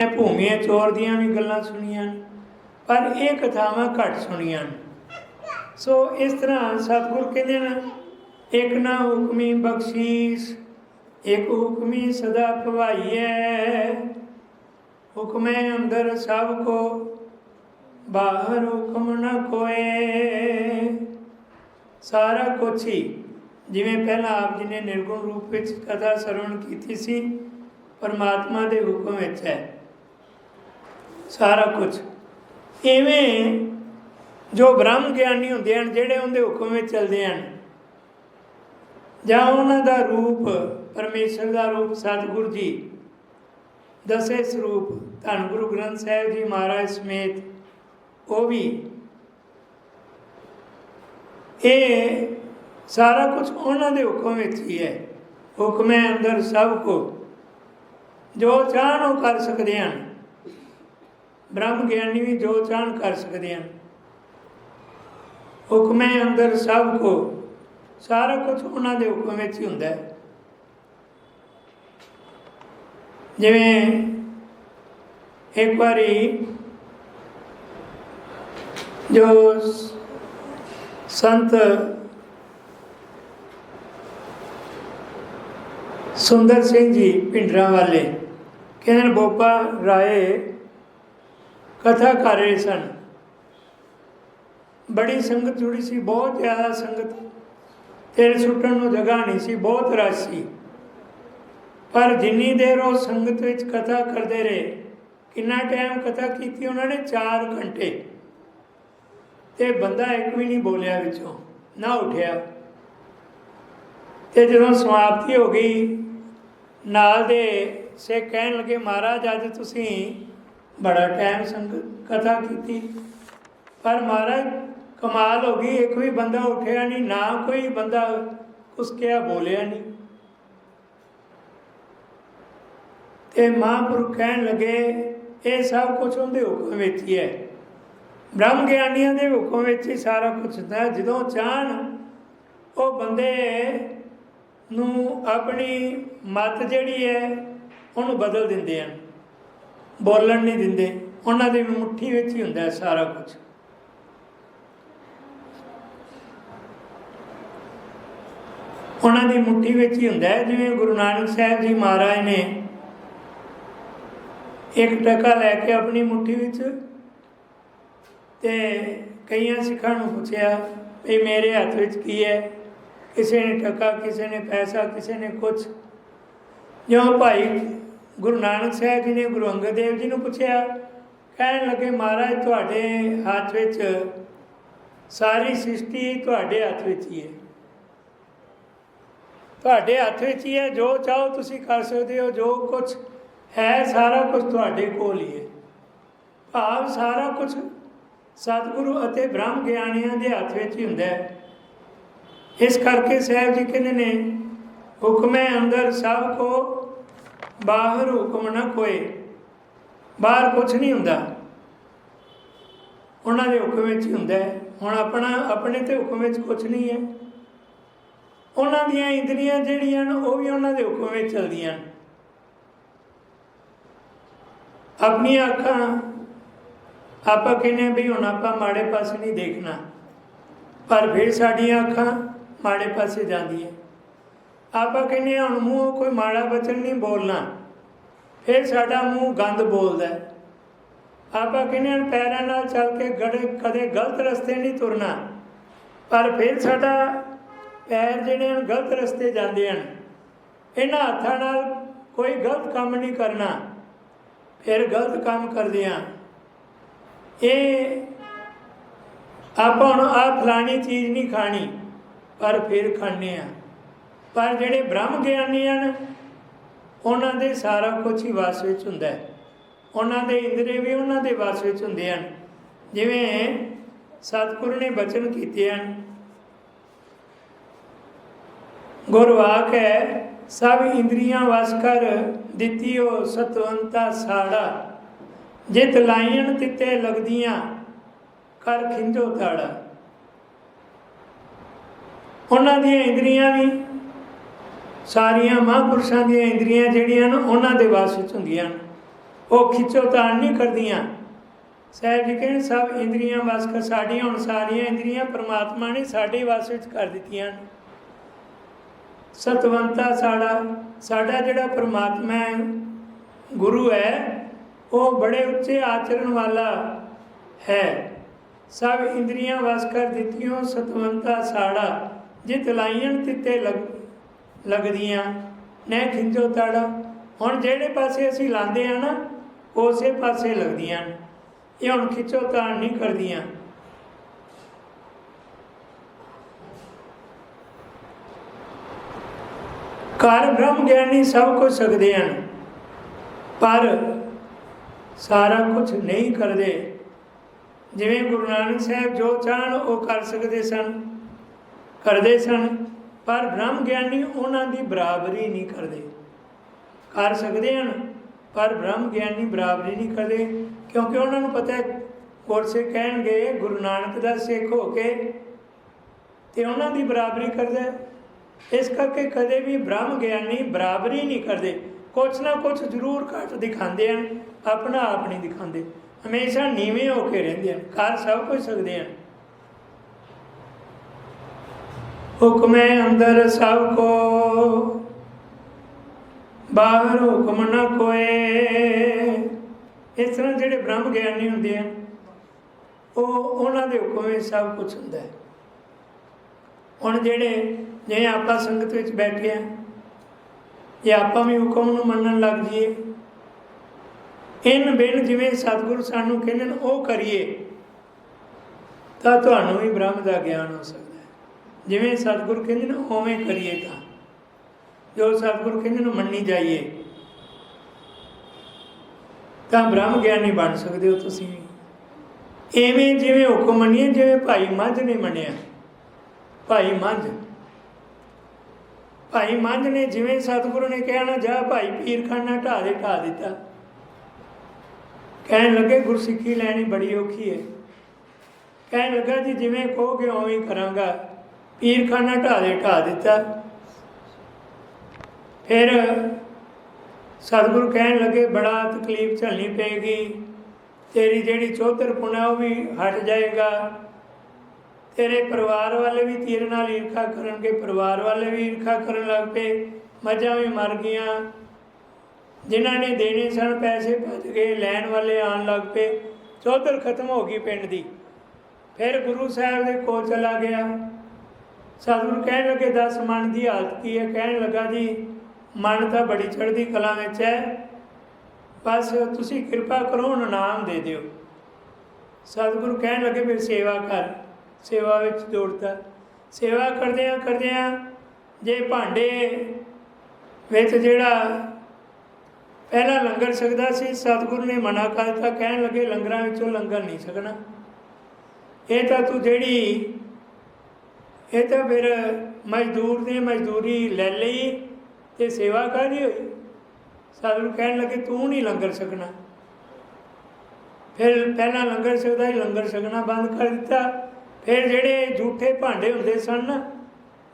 ਮੈਂ ਭੂਮੀਆਂ ਚੋਰ ਦੀਆਂ ਵੀ ਗੱਲਾਂ ਸੁਣੀਆਂ ਨੇ, ਪਰ ਇਹ ਕਥਾਵਾਂ ਘੱਟ ਸੁਣੀਆਂ ਨੇ। ਸੋ ਇਸ ਤਰ੍ਹਾਂ ਸਤਿਗੁਰ ਕਹਿੰਦੇ ਨੇ ਇੱਕ ਨਾ ਹੁਕਮੀ ਬਖਸ਼ੀਸ ਇੱਕ ਹੁਕਮੀ ਸਦਾ ਭਵਾਈਐ। ਹੁਕਮੇ ਅੰਦਰ ਸਭ ਕੋ ਬਾਹਰ ਹੁਕਮ ਨ ਕੋਏ। ਸਾਰਾ ਕੁਛ ਹੀ ਜਿਵੇਂ ਪਹਿਲਾਂ ਆਪ ਜੀ ਨੇ ਨਿਰਗੁਣ ਰੂਪ ਵਿੱਚ ਕਥਾ ਸਰਵਣ ਕੀਤੀ ਸੀ ਪਰਮਾਤਮਾ ਦੇ ਹੁਕਮ ਵਿੱਚ ਹੈ। ਸਾਰਾ ਕੁਝ ਇਵੇਂ ਜੋ ਬ੍ਰਹਮ ਗਿਆਨੀ ਹੁੰਦੇ ਹਨ, ਜਿਹੜੇ ਉਹਦੇ ਹੁਕਮ ਵਿੱਚ ਚੱਲਦੇ ਹਨ, ਜਾਂ ਉਹਨਾਂ ਦਾ ਰੂਪ, ਪਰਮੇਸ਼ਰ ਦਾ ਰੂਪ, ਸਤਿਗੁਰੂ ਜੀ, ਦਸੇ ਸਰੂਪ, ਧੰਨ ਗੁਰੂ ਗ੍ਰੰਥ ਸਾਹਿਬ ਜੀ ਮਹਾਰਾਜ ਸਮੇਤ, ਉਹ ਵੀ ਇਹ ਸਾਰਾ ਕੁਝ ਉਹਨਾਂ ਦੇ ਹੁਕਮ ਵਿੱਚ ਹੀ ਹੈ। ਹੁਕਮੇ ਅੰਦਰ ਸਭ ਕੋ। ਜੋ ਚਾਹਣ ਉਹ ਕਰ ਸਕਦੇ ਹਨ। ਬ੍ਰਹਮ ਗਿਆਨੀ ਵੀ ਜੋ ਚਾਹਣ ਕਰ ਸਕਦੇ ਹਨ। ਹੁਕਮੇ ਅੰਦਰ ਸਭ ਕੋ। ਸਾਰਾ ਕੁਝ ਉਹਨਾਂ ਦੇ ਹੁਕਮ ਵਿੱਚ ਹੀ ਹੁੰਦਾ ਹੈ। ਜਿਵੇਂ ਇੱਕ ਵਾਰੀ ਜੋ ਸੰਤ ਸੁੰਦਰ ਸਿੰਘ ਜੀ ਪਿੰਡਰਾਂ ਵਾਲੇ, ਕਹਿੰਦੇ ਨੇ, ਬੋਪਾ ਰਾਏ ਕਥਾ ਕਰ ਰਹੇ ਸਨ। ਬੜੀ ਸੰਗਤ ਜੁੜੀ ਸੀ, ਬਹੁਤ ਜ਼ਿਆਦਾ ਸੰਗਤ। ਤੇਰੇ ਸੁੱਟਣ ਨੂੰ ਜਗ੍ਹਾ ਨਹੀਂ ਸੀ, ਬਹੁਤ ਰਸ਼ ਸੀ। ਪਰ ਜਿੰਨੀ ਦੇਰ ਉਹ ਸੰਗਤ ਵਿੱਚ ਕਥਾ ਕਰਦੇ ਰਹੇ, ਕਿੰਨਾ ਟਾਈਮ ਕਥਾ ਕੀਤੀ ਉਹਨਾਂ ਨੇ? 4 ਘੰਟੇ। ਤੇ ਬੰਦਾ ਇੱਕ ਵੀ ਨਹੀਂ ਬੋਲਿਆ ਵਿੱਚੋਂ, ਨਾ ਉੱਠਿਆ। ਤੇ ਜਦੋਂ ਸਮਾਪਤੀ ਹੋ ਗਈ, ਨਾਲ ਦੇ ਸੇ ਕਹਿਣ ਲੱਗੇ, ਮਹਾਰਾਜ, ਅੱਜ ਤੁਸੀਂ ਬੜਾ ਟਾਈਮ ਸੰਗ ਕਥਾ ਕੀਤੀ। ਪਰ ਮਹਾਰਾਜ, ਕਮਾਲ ਹੋ ਗਈ, ਇੱਕ ਵੀ ਬੰਦਾ ਉੱਠਿਆ ਨਹੀਂ, ਨਾ ਕੋਈ ਬੰਦਾ ਕੁਸਕਿਆ ਬੋਲਿਆ ਨਹੀਂ। ਤੇ ਮਹਾਂਪੁਰਖ ਕਹਿਣ ਲੱਗੇ, ਇਹ ਸਭ ਕੁਝ ਉਹਦੇ ਹੁਕਮ ਵਿੱਚ ਹੀ ਹੈ। ਬ੍ਰਹਮ ਗਿਆਨੀਆਂ ਦੇ ਹੁਕਮ ਵਿੱਚ ਹੀ ਸਾਰਾ ਕੁਝ ਹੁੰਦਾ ਜਦੋਂ ਚਾਹਣ, ਉਹ ਬੰਦੇ ਨੂੰ ਆਪਣੀ ਮਤ ਜਿਹੜੀ ਹੈ, ਉਹਨੂੰ ਬਦਲ ਦਿੰਦੇ ਹਨ। ਬੋਲਣ ਨਹੀਂ ਦਿੰਦੇ। ਉਹਨਾਂ ਦੀ ਮੁੱਠੀ ਵਿੱਚ ਹੀ ਹੁੰਦਾ ਸਾਰਾ ਕੁਝ ਉਹਨਾਂ ਦੀ ਮੁੱਠੀ ਵਿੱਚ ਹੀ ਹੁੰਦਾ ਹੈ। ਜਿਵੇਂ ਗੁਰੂ ਨਾਨਕ ਸਾਹਿਬ ਜੀ ਮਹਾਰਾਜ ਨੇ ਇੱਕ ਟਕਾ ਲੈ ਕੇ ਆਪਣੀ ਮੁੱਠੀ ਵਿੱਚ ਤੇ ਕਈਆਂ ਸਿੱਖਾਂ ਨੂੰ ਪੁੱਛਿਆ ਵੀ ਮੇਰੇ ਹੱਥ ਵਿੱਚ ਕੀ ਹੈ? ਕਿਸੇ ਨੇ ਟਕਾ, ਕਿਸੇ ਨੇ ਪੈਸਾ, ਕਿਸੇ ਨੇ ਕੁਝ ਜਿਉਂ ਭਾਈ ਗੁਰੂ ਨਾਨਕ ਸਾਹਿਬ ਜੀ ਨੇ ਗੁਰੂ ਅੰਗਦ ਦੇਵ ਜੀ ਨੂੰ ਪੁੱਛਿਆ, ਕਹਿਣ ਲੱਗੇ, ਮਹਾਰਾਜ, ਤੁਹਾਡੇ ਹੱਥ ਵਿੱਚ ਸਾਰੀ ਸ੍ਰਿਸ਼ਟੀ ਤੁਹਾਡੇ ਹੱਥ ਵਿੱਚ ਹੀ ਹੈ। ਤੁਹਾਡੇ ਹੱਥ ਵਿੱਚ ਹੀ ਹੈ, ਜੋ ਚਾਹੋ ਤੁਸੀਂ ਕਰ ਸਕਦੇ ਹੋ, ਜੋ ਕੁਝ ਹੈ, ਸਾਰਾ ਕੁਝ ਤੁਹਾਡੇ ਕੋਲ ਹੀ ਹੈ। ਭਾਵ ਸਾਰਾ ਕੁਝ ਸਤਿਗੁਰੂ ਅਤੇ ਬ੍ਰਹਮ ਗਿਆਨੀਆਂ ਦੇ ਹੱਥ ਵਿੱਚ ਹੀ ਹੁੰਦਾ ਹੈ। ਇਸ ਕਰਕੇ ਸਾਹਿਬ ਜੀ ਕਹਿੰਦੇ ਨੇ, ਹੁਕਮੇ ਅੰਦਰ ਸਭ ਕੋ ਬਾਹਰ ਹੁਕਮ ਨਾ ਕੋਏ ਬਾਹਰ ਕੁਝ ਨਹੀਂ ਹੁੰਦਾ। ਉਹਨਾਂ ਦੇ ਹੁਕਮ ਵਿੱਚ ਹੀ ਹੁੰਦਾ ਹੈ। ਹੁਣ ਆਪਣਾ, ਆਪਣੇ ਤੇ ਹੁਕਮ ਵਿੱਚ ਕੁਝ ਨਹੀਂ ਹੈ। ਉਹਨਾਂ ਦੀਆਂ ਇੰਦਰੀਆਂ ਜਿਹੜੀਆਂ ਨੇ ਉਹ ਵੀ ਉਹਨਾਂ ਦੇ ਹੁਕਮ ਵਿੱਚ ਚੱਲਦੀਆਂ ਨੇ ਆਪਣੀਆਂ ਅੱਖਾਂ, ਆਪਾਂ ਕਹਿੰਦੇ ਹਾਂ ਵੀ ਹੁਣ ਆਪਾਂ ਮਾੜੇ ਪਾਸੇ ਨਹੀਂ ਦੇਖਣਾ। ਪਰ ਫਿਰ ਸਾਡੀਆਂ ਅੱਖਾਂ ਮਾੜੇ ਪਾਸੇ ਜਾਂਦੀਆਂ। ਆਪਾਂ ਕਹਿੰਦੇ ਹਾਂ, ਹੁਣ ਮੂੰਹ ਕੋਈ ਮਾੜਾ ਬਚਨ ਨਹੀਂ ਬੋਲਣਾ। ਫਿਰ ਸਾਡਾ ਮੂੰਹ ਗੰਦ ਬੋਲਦਾ ਆਪਾਂ ਕਹਿੰਦੇ ਹਾਂ, ਪੈਰਾਂ ਨਾਲ ਚੱਲ ਕੇ ਗੜੇ ਕਦੇ ਗਲਤ ਰਸਤੇ ਨਹੀਂ ਤੁਰਨਾ। ਪਰ ਫਿਰ ਸਾਡਾ ਪੈਰ ਜਿਹੜੇ ਹਨ, ਗਲਤ ਰਸਤੇ ਜਾਂਦੇ ਹਨ। ਇਹਨਾਂ ਹੱਥਾਂ ਨਾਲ ਕੋਈ ਗਲਤ ਕੰਮ ਨਹੀਂ ਕਰਨਾ। ਫਿਰ ਗਲਤ ਕੰਮ ਕਰਦੇ ਹਾਂ। ਇਹ ਆਪਾਂ ਹੁਣ ਆ ਫਲਾਣੀ ਚੀਜ਼ ਨਹੀਂ ਖਾਣੀ, ਪਰ ਫਿਰ ਖਾਣੇ ਆ ਪਰ ਜਿਹੜੇ ਬ੍ਰਹਮ ਗਿਆਨੀ ਹਨ, ਉਹਨਾਂ ਦੇ ਸਾਰਾ ਕੁਝ ਹੀ ਵਾਸ ਵਿੱਚ ਹੁੰਦਾ ਹੈ। ਉਹਨਾਂ ਦੇ ਇੰਦਰੀ ਵੀ ਉਹਨਾਂ ਦੇ ਵਾਸ ਵਿੱਚ ਹੁੰਦੇ ਹਨ। ਜਿਵੇਂ ਸਤਿਗੁਰੂ ਨੇ ਬਚਨ ਕੀਤੇ ਹਨ ਗੁਰਵਾਕ ਹੈ ਸਭ ਇੰਦਰੀਆਂ ਵਸ ਕਰ ਦਿੱਤੀਓ ਸਤਵੰਤਾ ਸਾੜਾ। ਜਿਤ ਲਾਈਣ ਤਿੱਤੇ ਲਗਦੀਆਂ, ਕਰ ਖਿੰਜੋ ਤਾੜਾ। ਉਹਨਾਂ ਦੀਆਂ ਇੰਦਰੀਆਂ ਵੀ ਸਾਰੀਆਂ ਮਹਾਂਪੁਰਸ਼ਾਂ ਦੀਆਂ ਇੰਦਰੀਆਂ ਜਿਹੜੀਆਂ ਨੇ ਉਹਨਾਂ ਦੇ ਵਾਸ ਵਿੱਚ ਹੁੰਦੀਆਂ ਹਨ। ਉਹ ਖਿੱਚੋਤਾਣ ਨਹੀਂ ਕਰਦੀਆਂ। ਸਾਹਿਬ ਜੀ ਕਹਿੰਦੇ, ਸਭ ਇੰਦਰੀਆਂ ਵਸ ਕਰ, ਸਾਡੀਆਂ ਹੁਣ ਸਾਰੀਆਂ ਇੰਦਰੀਆਂ ਪ੍ਰਮਾਤਮਾ ਨੇ ਸਾਡੇ ਵਸ ਵਿੱਚ ਕਰ ਦਿੱਤੀਆਂ ਨੇ ਸਤਵੰਤਾ ਸਾਡਾ ਸਾਡਾ ਜਿਹੜਾ ਪ੍ਰਮਾਤਮਾ ਹੈ, ਗੁਰੂ ਹੈ, ਉਹ ਬੜੇ ਉੱਚੇ ਆਚਰਣ ਵਾਲਾ ਹੈ। ਸਭ ਇੰਦਰੀਆਂ ਵਸ ਕਰ ਦਿੱਤੀਆਂ, ਸਤਵੰਤਾ ਸਾੜਾ ਜਿਤ ਲਾਈਆਂ ਤਿੱਤੇ ਲੱਗਦੀਆਂ। ਨੈ ਖਿੰਜੋ ਤਾੜਾ। ਹੁਣ ਜਿਹੜੇ ਪਾਸੇ ਅਸੀਂ ਲਾਉਂਦੇ ਆ ਨਾ, ਉਸੇ ਪਾਸੇ ਲੱਗਦੀਆਂ। ਨੇ ਇਹ ਹੁਣ ਖਿੱਚੋ ਤਾਣ ਨਹੀਂ ਕਰਦੀਆਂ। ਘਰ ਬ੍ਰਹਮ ਗਿਆਨੀ ਸਭ ਕੁਝ ਸਕਦੇ ਹਨ, ਪਰ ਸਾਰਾ ਕੁਝ ਨਹੀਂ ਕਰਦੇ। ਜਿਵੇਂ ਗੁਰੂ ਨਾਨਕ ਸਾਹਿਬ ਜੋ ਚਾਹਣ ਉਹ ਕਰ ਸਕਦੇ ਸਨ, ਕਰਦੇ ਸਨ। ਪਰ ਬ੍ਰਹਮ ਗਿਆਨੀ ਉਹਨਾਂ ਦੀ ਬਰਾਬਰੀ ਨਹੀਂ ਕਰਦੇ। ਕਰ ਸਕਦੇ ਹਨ, ਪਰ ਬ੍ਰਹਮ ਗਿਆਨੀ ਬਰਾਬਰੀ ਨਹੀਂ ਕਰਦੇ, ਕਿਉਂਕਿ ਉਹਨਾਂ ਨੂੰ ਪਤਾ ਹੈ ਕੋਰਸੇ ਕਹਿਣਗੇ, ਗੁਰੂ ਨਾਨਕ ਦਾ ਸਿੱਖ ਹੋ ਕੇ ਤੇ ਉਹਨਾਂ ਦੀ ਬਰਾਬਰੀ ਕਰਦਾ ਇਸ ਕਰਕੇ ਕਦੇ ਵੀ ਬ੍ਰਹਮ ਗਿਆਨੀ ਬਰਾਬਰੀ ਨਹੀਂ ਕਰਦੇ। ਕੁਛ ਨਾ ਕੁਛ ਜ਼ਰੂਰ ਘੱਟ ਦਿਖਾਉਂਦੇ ਹਨ, ਆਪਣਾ ਆਪ ਨਹੀਂ ਦਿਖਾਉਂਦੇ। ਹਮੇਸ਼ਾ ਨੀਵੇਂ ਹੋ ਕੇ ਰਹਿੰਦੇ ਹਨ, ਕਰ ਸਭ ਕੁਝ ਸਕਦੇ ਹਨ। ਹੁਕਮੇ ਅੰਦਰ ਸਭ ਕੋ। ਬਾਹਰ ਹੁਕਮ ਨਾ ਕੋਏ। ਇਸ ਤਰ੍ਹਾਂ ਜਿਹੜੇ ਬ੍ਰਹਮ ਗਿਆਨੀ ਹੁੰਦੇ ਹਨ ਉਹ ਉਹਨਾਂ ਦੇ ਹੁਕਮ ਵਿੱਚ ਸਭ ਕੁਝ ਹੁੰਦਾ ਹੈ। ਹੁਣ ਜਿਹੜੇ, ਜੇ ਆਪਾਂ ਸੰਗਤ ਵਿੱਚ ਬੈਠੇ ਆ, ਜੇ ਆਪਾਂ ਵੀ ਹੁਕਮ ਨੂੰ ਮੰਨਣ ਲੱਗ ਜਾਈਏ, ਇਨ ਬਿਨ ਜਿਵੇਂ ਸਤਿਗੁਰੂ ਸਾਨੂੰ ਕਹਿੰਦੇ ਨੇ, ਉਹ ਕਰੀਏ, ਤਾਂ ਤੁਹਾਨੂੰ ਵੀ ਬ੍ਰਹਮ ਦਾ ਗਿਆਨ ਹੋ ਸਕਦਾ। ਜਿਵੇਂ ਸਤਿਗੁਰ ਕਹਿੰਦੇ ਨੇ, ਉਵੇਂ ਕਰੀਏ ਤਾਂ। ਜੋ ਸਤਿਗੁਰੂ ਕਹਿੰਦੇ ਨੇ, ਮੰਨੀ ਜਾਈਏ। ਤਾਂ ਬ੍ਰਹਮ ਗਿਆਨੀ ਬਣ ਸਕਦੇ ਹੋ ਤੁਸੀਂ। ਵੀ ਐਵੇਂ ਜਿਵੇਂ ਹੁਕਮ ਮੰਨੀਏ, ਜਿਵੇਂ ਭਾਈ ਮੰਝ ਨੇ ਮੰਨਿਆ। ਭਾਈ ਮੰਝ। ਭਾਈ ਮੰਝ ਨੇ ਜਿਵੇਂ ਸਤਿਗੁਰੂ ਨੇ ਕਹਿਣਾ, ਜਾ ਭਾਈ ਪੀਰਖਾਨਾ ਢਾ ਦੇ ਢਾ ਦਿੱਤਾ। ਕਹਿਣ ਲੱਗੇ, ਗੁਰਸਿੱਖੀ ਲੈਣੀ ਬੜੀ ਔਖੀ ਹੈ। ਕਹਿਣ ਲੱਗਾ ਜੀ, ਜਿਵੇਂ ਕਹੋਗੇ, ਉਵੇਂ ਹੀ ਕਰਾਂਗਾ। ਪੀਰਖਾਨਾ ਢਾ ਦੇ ਢਾ ਦਿੱਤਾ। ਫਿਰ ਸਤਿਗੁਰੂ ਕਹਿਣ ਲੱਗੇ, ਬੜਾ ਤਕਲੀਫ ਝੱਲਣੀ ਪਏਗੀ, ਤੇਰੀ ਜਿਹੜੀ ਚੌਧਰ ਪੁਣਾ ਉਹ ਵੀ ਹਟ ਜਾਏਗਾ। ਤੇਰੇ ਪਰਿਵਾਰ ਵਾਲੇ ਵੀ ਤੇਰੇ ਨਾਲ ਈਰਖਾ ਕਰਨਗੇ, ਪਰਿਵਾਰ ਵਾਲੇ ਵੀ ਈਰਖਾ ਕਰਨ ਲੱਗ ਪਏ, ਮੱਝਾਂ ਵੀ ਮਰ ਗਈਆਂ। ਜਿਨ੍ਹਾਂ ਨੇ ਦੇਣੇ ਸਨ ਪੈਸੇ ਭੱਜ ਗਏ ਲੈਣ ਵਾਲੇ ਆਣ ਲੱਗ ਪਏ। ਚੌਧਰ ਖਤਮ ਹੋ ਗਈ ਪਿੰਡ ਦੀ। ਫਿਰ ਗੁਰੂ ਸਾਹਿਬ ਦੇ ਕੋਲ ਚਲਾ ਗਿਆ। ਸਤਿਗੁਰੂ ਕਹਿਣ ਲੱਗੇ, ਦਸ, ਮਨ ਦੀ ਹਾਲਤ ਕੀ ਹੈ? ਕਹਿਣ ਲੱਗਾ, ਜੀ, ਮਨ ਤਾਂ ਬੜੀ ਚੜ੍ਹਦੀ ਕਲਾ ਵਿੱਚ ਹੈ। ਬਸ ਤੁਸੀਂ ਕਿਰਪਾ ਕਰੋ ਹੁਣ ਨਾਮ ਦੇ ਦਿਓ। ਸਤਿਗੁਰੂ ਕਹਿਣ ਲੱਗੇ, ਫਿਰ ਸੇਵਾ ਕਰ। ਸੇਵਾ ਵਿੱਚ ਜੋੜਦਾ ਸੇਵਾ ਕਰਦਿਆਂ ਕਰਦਿਆਂ ਜੇ ਭਾਂਡੇ ਵਿੱਚ ਜਿਹੜਾ ਪਹਿਲਾ ਲੰਗਰ ਸਕਦਾ ਸੀ, ਸਤਿਗੁਰੂ ਨੇ ਮਨਾ ਕਰ ਦਿੱਤਾ ਕਹਿਣ ਲੱਗੇ, ਲੰਗਰਾਂ ਵਿੱਚੋਂ ਲੰਗਰ ਨਹੀਂ ਸਕਣਾ ਇਹ ਤਾਂ ਤੂੰ ਜਿਹੜੀ ਇਹ ਤਾਂ ਫਿਰ ਮਜ਼ਦੂਰ ਨੇ ਮਜ਼ਦੂਰੀ ਲੈ ਲਈ ਤੇ ਸੇਵਾ ਕਾਹਦੀ ਹੋਈ? ਸਤਿਗੁਰੂ ਕਹਿਣ ਲੱਗੇ, ਤੂੰ ਨਹੀਂ ਲੰਗਰ ਛਕਣਾ। ਫਿਰ ਪਹਿਲਾਂ ਲੰਗਰ ਛਕਦਾ ਹੀ ਲੰਗਰ ਛਕਣਾ ਬੰਦ ਕਰ ਦਿੱਤਾ। ਫਿਰ ਜਿਹੜੇ ਝੂਠੇ ਭਾਂਡੇ ਹੁੰਦੇ ਸਨ ਨਾ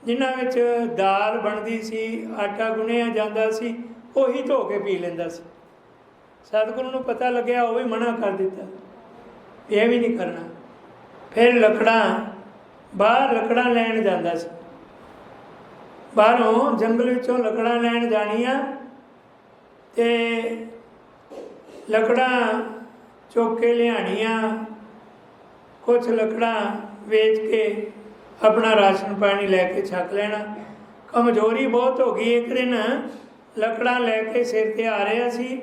ਜਿਨ੍ਹਾਂ ਵਿੱਚ ਦਾਲ ਬਣਦੀ ਸੀ, ਆਟਾ ਗੁੰਨਿਆ ਜਾਂਦਾ ਸੀ, ਉਹੀ ਧੋ ਕੇ ਪੀ ਲੈਂਦਾ ਸੀ। ਸਤਿਗੁਰੂ ਨੂੰ ਪਤਾ ਲੱਗਿਆ, ਉਹ ਵੀ ਮਨਾ ਕਰ ਦਿੱਤਾ। ਇਹ ਵੀ ਨਹੀਂ ਕਰਨਾ। ਫਿਰ ਲੱਕੜਾਂ ਬਾਹਰ ਲੱਕੜਾਂ ਲੈਣ ਜਾਂਦਾ ਸੀ। ਬਾਹਰੋਂ ਜੰਗਲ ਵਿੱਚੋਂ ਲੱਕੜਾਂ ਲੈਣ ਜਾਣੀਆਂ ਤੇ ਲੱਕੜਾਂ ਚੁੱਕ ਕੇ ਲਿਆਣੀਆਂ। ਕੁਝ ਲੱਕੜਾਂ ਵੇਚ ਕੇ ਆਪਣਾ ਰਾਸ਼ਨ ਪਾਣੀ ਲੈ ਕੇ ਛਕ ਲੈਣਾ। ਕਮਜ਼ੋਰੀ ਬਹੁਤ ਹੋ ਗਈ। ਇੱਕ ਦਿਨ ਲੱਕੜਾਂ ਲੈ ਕੇ ਸਿਰ ਤੇ ਆ ਰਿਹਾ ਸੀ।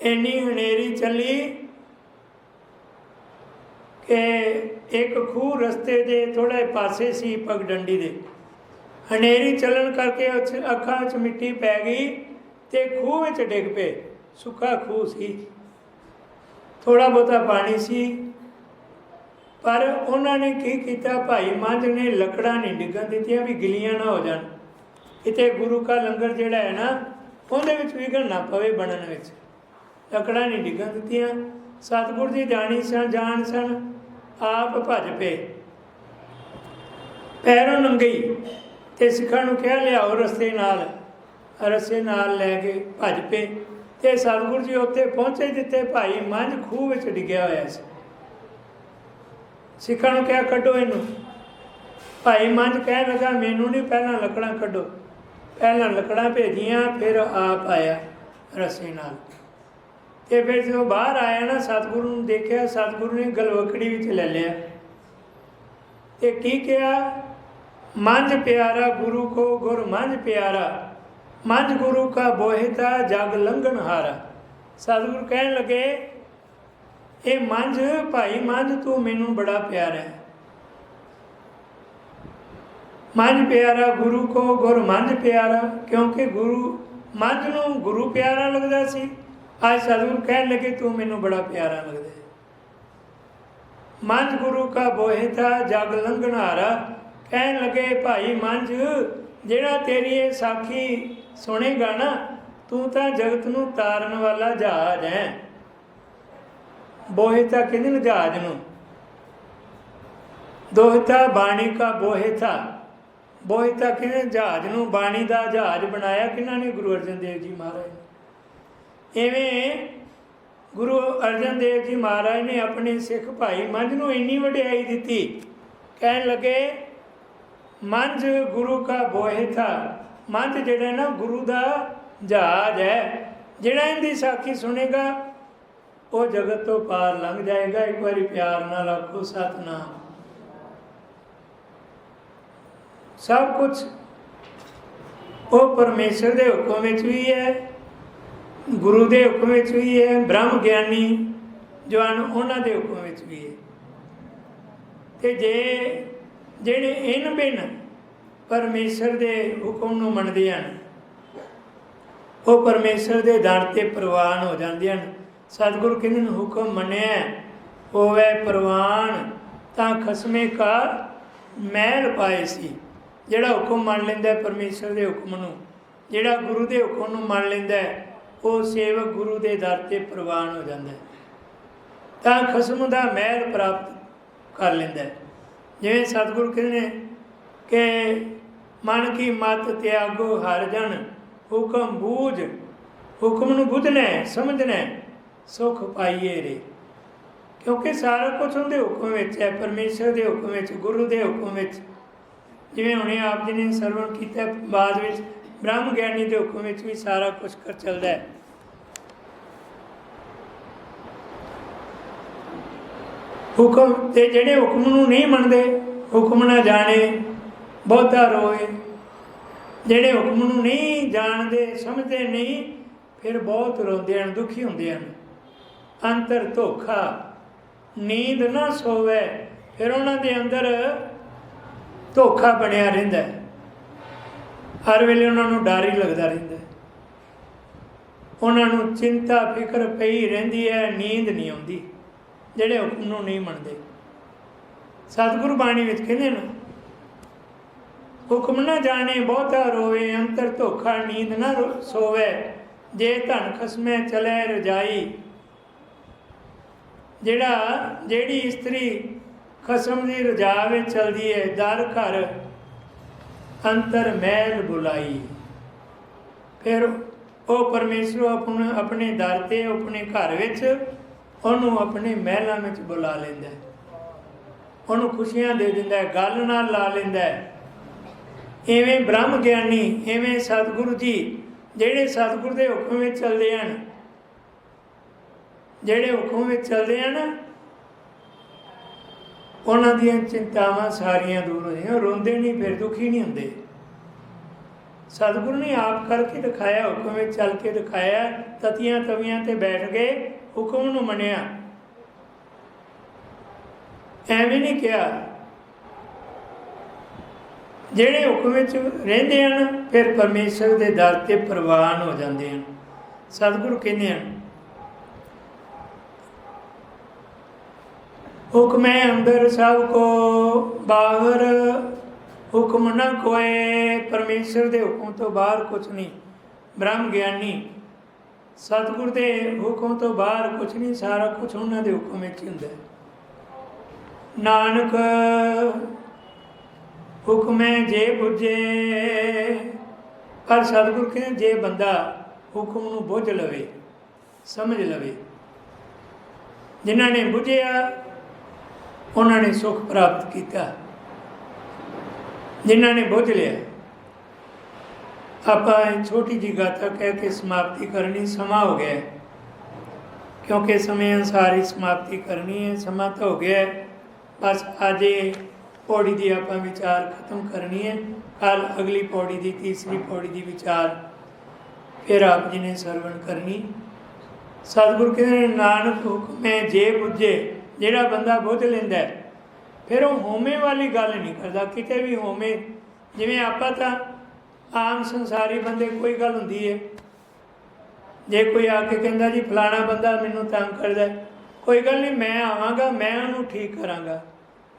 ਇੰਨੀ ਹਨੇਰੀ ਚੱਲੀ ਕਿ ਇੱਕ ਖੂਹ ਰਸਤੇ ਦੇ ਥੋੜੇ ਪਾਸੇ ਸੀ ਪਗਡੰਡੀ ਦੇ। ਹਨੇਰੀ ਚੱਲਣ ਕਰਕੇ ਉਹ ਅੱਖਾਂ 'ਚ ਮਿੱਟੀ ਪੈ ਗਈ ਤੇ ਖੂਹ ਵਿੱਚ ਡਿੱਗ ਪਏ। ਸੁੱਕਾ ਖੂਹ ਸੀ। ਥੋੜਾ ਬਹੁਤਾ ਪਾਣੀ ਸੀ, ਪਰ ਉਹਨਾਂ ਨੇ ਕੀ ਕੀਤਾ? ਭਾਈ ਮੰਝ ਨੇ ਲੱਕੜਾਂ ਨਹੀਂ ਡਿੱਗਣ ਦਿੱਤੀਆਂ ਵੀ ਗਿੱਲੀਆਂ ਨਾ ਹੋ ਜਾਣ। ਕਿਤੇ ਗੁਰੂ ਕਾ ਲੰਗਰ ਜਿਹੜਾ ਹੈ ਨਾ, ਉਹਦੇ ਵਿੱਚ ਵਿਗੜ ਨਾ ਪਵੇ ਬਣਨ ਵਿੱਚ। ਲੱਕੜਾਂ ਨਹੀਂ ਡਿੱਗਣ ਦਿੱਤੀਆਂ। ਸਤਿਗੁਰ ਜੀ ਜਾਣੀ ਸਨ, ਜਾਣ ਸਨ। ਆਪ ਭੱਜ ਪਏ। ਪੈਰੋਂ ਨੰਗੀ ਤੇ ਸਿੱਖਾਂ ਨੂੰ ਕਿਹਾ ਲਿਆਓ ਰਸਤੇ ਨਾਲ। ਰਸਤੇ ਨਾਲ ਲੈ ਕੇ ਭੱਜ ਪਏ ਤੇ ਸਤਿਗੁਰੂ ਜੀ ਉੱਥੇ ਪਹੁੰਚੇ ਜਿੱਥੇ ਭਾਈ ਮੰਝ ਖੂਹ ਵਿੱਚ ਡਿੱਗਿਆ ਹੋਇਆ ਸੀ। ਸਿੱਖਾਂ ਨੂੰ ਕਿਹਾ, ਕੱਢੋ ਇਹਨੂੰ। ਭਾਈ ਮੰਝ ਕਹਿਣ ਲੱਗਾ, ਮੈਨੂੰ ਨਹੀਂ ਪਹਿਲਾਂ ਲੱਕੜਾਂ ਕੱਢੋ। ਪਹਿਲਾਂ ਲੱਕੜਾਂ ਭੇਜੀਆਂ, ਫਿਰ ਆਪ ਆਇਆ ਰੱਸੇ ਨਾਲ। ਤੇ ਫਿਰ ਜਦੋਂ ਬਾਹਰ ਆਇਆ ਨਾ, ਸਤਿਗੁਰੂ ਨੂੰ ਦੇਖਿਆ, ਸਤਿਗੁਰੂ ਨੇ ਗਲਵਕੜੀ ਵਿੱਚ ਲੈ ਲਿਆ। ਤੇ ਕੀ ਕਿਹਾ? ਮੰਝ ਪਿਆਰਾ ਗੁਰੂ ਕੋ ਗੁਰ ਮੰਝ ਪਿਆਰਾ, ਮੰਝ ਗੁਰੂ ਕਾ ਬੋਹਿਤਾ ਜਗ ਲੰਘਨ ਹਾਰਾ। ਸਤਿਗੁਰੂ ਕਹਿਣ ਲੱਗੇ, ਇਹ ਮੰਝ, ਭਾਈ ਮੰਝ, ਤੂੰ ਮੈਨੂੰ ਬੜਾ ਪਿਆਰਾ ਹੈ। ਮੰਝ ਪਿਆਰਾ ਗੁਰੂ ਕੋ ਗੁਰ ਮੰਝ ਪਿਆਰਾ, ਕਿਉਂਕਿ ਗੁਰੂ, ਮੰਝ ਨੂੰ ਗੁਰੂ ਪਿਆਰਾ ਲੱਗਦਾ ਸੀ। ਅੱਜ ਸਤਿਗੁਰੂ ਕਹਿਣ ਲੱਗੇ, ਤੂੰ ਮੈਨੂੰ ਬੜਾ ਪਿਆਰਾ ਲੱਗਦਾ ਹੈ। ਗੁਰੂ ਕਾ ਬੋਹਿਤਾ ਜਗ ਲੰਘਣਾਰਾ ਕਹਿਣ ਲੱਗੇ, ਭਾਈ ਮੰਝ, ਜਿਹੜਾ ਤੇਰੀ ਇਹ ਸਾਖੀ ਸੁਣੇਗਾ ਨਾ, ਤੂੰ ਤਾਂ ਜਗਤ ਨੂੰ ਤਾਰਨ ਵਾਲਾ ਜਹਾਜ਼ ਹੈ। ਬੋਹਿਤਾ ਕਹਿੰਦੇ ਨੇ ਜਹਾਜ਼ ਨੂੰ? ਦੋਹਿਤਾ ਬਾਣੀ ਕਾ ਬੋਹਿਤਾ ਬੋਹਿਤਾ ਕਹਿੰਦੇ ਜਹਾਜ਼ ਨੂੰ? ਬਾਣੀ ਦਾ ਜਹਾਜ਼ ਬਣਾਇਆ ਕਿਹਨਾਂ ਨੇ? ਗੁਰੂ ਅਰਜਨ ਦੇਵ ਜੀ ਮਹਾਰਾਜ ਇਵੇਂ ਗੁਰੂ ਅਰਜਨ ਦੇਵ ਜੀ ਮਹਾਰਾਜ ਨੇ ਆਪਣੇ ਸਿੱਖ ਭਾਈ ਮੰਝ ਨੂੰ ਇੰਨੀ ਵਡਿਆਈ ਦਿੱਤੀ। ਕਹਿਣ ਲੱਗੇ, ਮੰਝ ਗੁਰੂ ਕਾ ਬੋਹਿਥਾ ਮੰਝ ਜਿਹੜਾ ਨਾ ਗੁਰੂ ਦਾ ਜਹਾਜ਼ ਹੈ, ਜਿਹੜਾ ਇਹਦੀ ਸਾਖੀ ਸੁਣੇਗਾ, ਉਹ ਜਗਤ ਤੋਂ ਪਾਰ ਲੰਘ ਜਾਏਗਾ। ਇੱਕ ਵਾਰੀ ਪਿਆਰ ਨਾਲ ਆਖੋ, ਸਤਨਾਮ। ਸਭ ਕੁਝ ਉਹ ਪਰਮੇਸ਼ਰ ਦੇ ਹੁਕਮ ਵਿੱਚ ਵੀ ਹੈ। ਗੁਰੂ ਦੇ ਹੁਕਮ ਵਿੱਚ ਵੀ ਹੈ, ਬ੍ਰਹਮ ਗਿਆਨੀ ਜੋ ਹਨ ਉਹਨਾਂ ਦੇ ਹੁਕਮ ਵਿੱਚ ਵੀ ਹੈ। ਤੇ ਜੇ ਜਿਹੜੇ ਇਨ ਬਿਨ ਪਰਮੇਸ਼ਰ ਦੇ ਹੁਕਮ ਨੂੰ ਮੰਨਦੇ ਹਨ, ਉਹ ਪਰਮੇਸ਼ਰ ਦੇ ਦਰ ਤੇ ਪ੍ਰਵਾਨ ਹੋ ਜਾਂਦੇ ਹਨ। ਸਤਿਗੁਰੂ ਕਹਿੰਦੇ ਨੇ ਹੁਕਮ ਮੰਨਿਆ ਹੋਵੇ ਪ੍ਰਵਾਨ, ਤਾਂ ਖਸਮੇ ਕਾ ਮਹਿਲ ਪਾਏ ਸੀ। ਜਿਹੜਾ ਹੁਕਮ ਮੰਨ ਲੈਂਦਾ ਹੈ ਪਰਮੇਸ਼ਰ ਦੇ ਹੁਕਮ ਨੂੰ, ਜਿਹੜਾ ਗੁਰੂ ਦੇ ਹੁਕਮ ਨੂੰ ਮੰਨ ਲੈਂਦਾ ਹੈ ਉਹ ਸੇਵਕ ਗੁਰੂ ਦੇ ਦਰ ਤੇ ਪ੍ਰਵਾਨ ਹੋ ਜਾਂਦਾ ਹੈ। ਤਾਂ ਖਸਮ ਦਾ ਮਹਿਲ ਪ੍ਰਾਪਤ ਕਰ ਲੈਂਦਾ ਹੈ। ਜਿਵੇਂ ਸਤਿਗੁਰੂ ਕਹਿੰਦੇ ਨੇ ਕਿ ਮਨ ਕੀ ਮਤ ਤਿਆਗੋ ਹਰ ਜਨ ਹੁਕਮ ਬੂਝ ਹੁਕਮ ਨੂੰ ਬੁੱਝਣਾ ਸਮਝਣਾ ਹੈ, ਸੁਖ ਪਾਈਏ ਰੇ। ਕਿਉਂਕਿ ਸਾਰਾ ਕੁਝ ਉਹਦੇ ਹੁਕਮ ਵਿੱਚ ਹੈ ਪਰਮੇਸ਼ਰ ਦੇ ਹੁਕਮ ਵਿੱਚ ਗੁਰੂ ਦੇ ਹੁਕਮ ਵਿੱਚ। ਜਿਵੇਂ ਹੁਣੇ ਆਪ ਜੀ ਨੇ ਸਰਵਣ ਕੀਤਾ ਬਾਅਦ ਵਿੱਚ ਬ੍ਰਹਮ ਗਿਆਨੀ ਦੇ ਹੁਕਮ ਵਿੱਚ ਵੀ ਸਾਰਾ ਕੁਝ ਕਰ ਚੱਲਦਾ ਹੈ। ਹੁਕਮ ਤੇ ਜਿਹੜੇ ਹੁਕਮ ਨੂੰ ਨਹੀਂ ਮੰਨਦੇ, ਹੁਕਮ ਨਾ ਜਾਣੇ, ਬਹੁਤਾ ਰੋਏ। ਜਿਹੜੇ ਹੁਕਮ ਨੂੰ ਨਹੀਂ ਜਾਣਦੇ, ਸਮਝਦੇ ਨਹੀਂ, ਫਿਰ ਬਹੁਤ ਰੋਂਦੇ ਹਨ, ਦੁਖੀ ਹੁੰਦੇ ਹਨ। ਅੰਤਰ ਧੋਖਾ, ਨੀਂਦ ਨਾ ਸੋਵੇ, ਫਿਰ ਉਹਨਾਂ ਦੇ ਅੰਦਰ ਧੋਖਾ ਬਣਿਆ ਰਹਿੰਦਾ ਹੈ। ਹਰ ਵੇਲੇ ਉਹਨਾਂ ਨੂੰ ਡਰ ਹੀ ਲੱਗਦਾ ਰਹਿੰਦਾ ਉਹਨਾਂ ਨੂੰ ਚਿੰਤਾ, ਫਿਕਰ ਪਈ ਰਹਿੰਦੀ ਹੈ, ਨੀਂਦ ਨਹੀਂ ਆਉਂਦੀ, ਜਿਹੜੇ ਹੁਕਮ ਨੂੰ ਨਹੀਂ ਮੰਨਦੇ। ਸਤਿਗੁਰੂ ਬਾਣੀ ਵਿੱਚ ਕਹਿੰਦੇ ਨੇ, ਹੁਕਮ ਨਾ ਜਾਣੇ, ਬਹੁਤਾ ਰੋਵੇ, ਅੰਤਰ ਧੋਖਾ, ਨੀਂਦ ਨਾ ਰੋ- ਸੋਵੇ, ਜੇ ਧਨ ਖਸਮੇ, ਚਲੇ ਰਜਾਈ। ਜਿਹੜਾ, ਜਿਹੜੀ ਇਸਤਰੀ ਖਸਮ ਦੀ ਰਜਾ ਵਿੱਚ ਚਲਦੀ ਹੈ, ਦਰ ਘਰ ਅੰਤਰ ਮਹਿਲ ਬੁਲਾਈ। ਫਿਰ ਉਹ ਪਰਮੇਸ਼ਰ ਆਪਣੇ ਆਪਣੇ ਦਰ ਤੇ ਆਪਣੇ ਘਰ ਵਿੱਚ ਉਹਨੂੰ ਆਪਣੇ ਮਹਿਲਾਂ ਵਿੱਚ ਬੁਲਾ ਲੈਂਦਾ ਉਹਨੂੰ ਖੁਸ਼ੀਆਂ ਦੇ ਦਿੰਦਾ ਗੱਲ ਨਾਲ ਲਾ ਲੈਂਦਾ ਹੈ। ਐਵੇਂ ਬ੍ਰਹਮ ਗਿਆਨੀ, ਐਵੇਂ ਸਤਿਗੁਰੂ ਜੀ, ਜਿਹੜੇ ਸਤਿਗੁਰ ਦੇ ਹੁਕਮ ਵਿੱਚ ਚੱਲਦੇ ਹਨ, ਜਿਹੜੇ ਹੁਕਮ ਵਿੱਚ ਚੱਲਦੇ ਹਨ ਉਹਨਾਂ ਦੀਆਂ ਚਿੰਤਾਵਾਂ ਸਾਰੀਆਂ ਦੂਰ ਹੋ ਜਾਂਦੀਆਂ ਰੋਂਦੇ ਨਹੀਂ, ਫਿਰ ਦੁਖੀ ਨਹੀਂ ਹੁੰਦੇ। ਸਤਿਗੁਰੂ ਨੇ ਆਪ ਕਰਕੇ ਦਿਖਾਇਆ, ਹੁਕਮ ਵਿੱਚ ਚੱਲ ਕੇ ਦਿਖਾਇਆ, ਤਤੀਆਂ ਤਵੀਆਂ ਤੇ ਬੈਠ ਗਏ ਹੁਕਮ ਨੂੰ ਮੰਨਿਆ। ਐਵੇਂ ਨਹੀਂ ਕਿਹਾ। ਜਿਹੜੇ ਹੁਕਮ ਵਿੱਚ ਰਹਿੰਦੇ ਹਨ, ਫਿਰ ਪਰਮੇਸ਼ਰ ਦੇ ਦਰ ਤੇ ਪ੍ਰਵਾਨ ਹੋ ਜਾਂਦੇ ਹਨ। ਸਤਿਗੁਰੂ ਕਹਿੰਦੇ ਹਨ ਹੁਕਮੇ ਅੰਦਰ ਸਭ ਕੋ ਬਾਹਰ, ਹੁਕਮ ਨਾ ਕੋਏ, ਪਰਮੇਸ਼ਰ ਦੇ ਹੁਕਮ ਤੋਂ ਬਾਹਰ ਕੁਝ ਨਹੀਂ, ਬ੍ਰਹਮ ਗਿਆਨੀ। ਸਤਿਗੁਰ ਦੇ ਹੁਕਮ ਤੋਂ ਬਾਹਰ ਕੁਝ ਨਹੀਂ, ਸਾਰਾ ਕੁਝ ਉਹਨਾਂ ਦੇ ਹੁਕਮ ਵਿੱਚ ਹੀ ਹੁੰਦਾ ਹੈ। ਨਾਨਕ, ਹੁਕਮੇ ਜੇ ਬੁਝੇ, ਪਰ ਸਤਿਗੁਰ ਕਹਿੰਦੇ, ਜੇ ਬੰਦਾ ਹੁਕਮ ਨੂੰ ਬੁੱਝ ਲਵੇ, ਸਮਝ ਲਵੇ। ਜਿਨ੍ਹਾਂ ਨੇ ਬੁਝਿਆ ਉਹਨਾਂ ਨੇ ਸੁਖ ਪ੍ਰਾਪਤ ਕੀਤਾ। ਜਿਨ੍ਹਾਂ ਨੇ ਬੁੱਝ ਲਿਆ। ਆਪਾਂ ਇਹ ਛੋਟੀ ਜੀ ਗਾਥਾ ਕਹਿ ਕੇ ਸਮਾਪਤੀ ਕਰਨੀ ਸਮਾਂ ਹੋ ਗਿਆ ਕਿਉਂਕਿ ਸਮੇਂ ਅਨੁਸਾਰ ਹੀ ਸਮਾਪਤੀ ਕਰਨੀ ਹੈ, ਸਮਾਂ ਤਾਂ ਹੋ ਗਿਆ ਬਸ ਅੱਜ ਇਹ ਪੌੜੀ ਦੀ ਆਪਾਂ ਵਿਚਾਰ ਖਤਮ ਕਰਨੀ ਹੈ। ਕੱਲ ਅਗਲੀ ਪੌੜੀ ਦੀ, ਤੀਸਰੀ ਪੌੜੀ ਦੀ ਵਿਚਾਰ ਫਿਰ ਆਪ ਜੀ ਨੇ ਸਰਵਣ ਕਰਨੀ। ਸਤਿਗੁਰੂ ਕਹਿੰਦੇ ਨਾਨਕ ਹੁਕਮੇ ਜੇ ਬੁੱਝੇ ਜਿਹੜਾ ਬੰਦਾ ਬੁੱਧ ਲੈਂਦਾ ਫਿਰ ਉਹ ਹੋਮੇ ਵਾਲੀ ਗੱਲ ਨਹੀਂ ਕਰਦਾ। ਕਿਤੇ ਵੀ ਹੋਮੇ ਜਿਵੇਂ ਆਪਾਂ ਤਾਂ ਆਮ ਸੰਸਾਰੀ ਬੰਦੇ ਕੋਈ ਗੱਲ ਹੁੰਦੀ ਹੈ। ਜੇ ਕੋਈ ਆ ਕੇ ਕਹਿੰਦਾ ਜੀ, ਫਲਾਣਾ ਬੰਦਾ ਮੈਨੂੰ ਤੰਗ ਕਰਦਾ ਕੋਈ ਗੱਲ ਨਹੀਂ, ਮੈਂ ਆਵਾਂਗਾ, ਮੈਂ ਉਹਨੂੰ ਠੀਕ ਕਰਾਂਗਾ।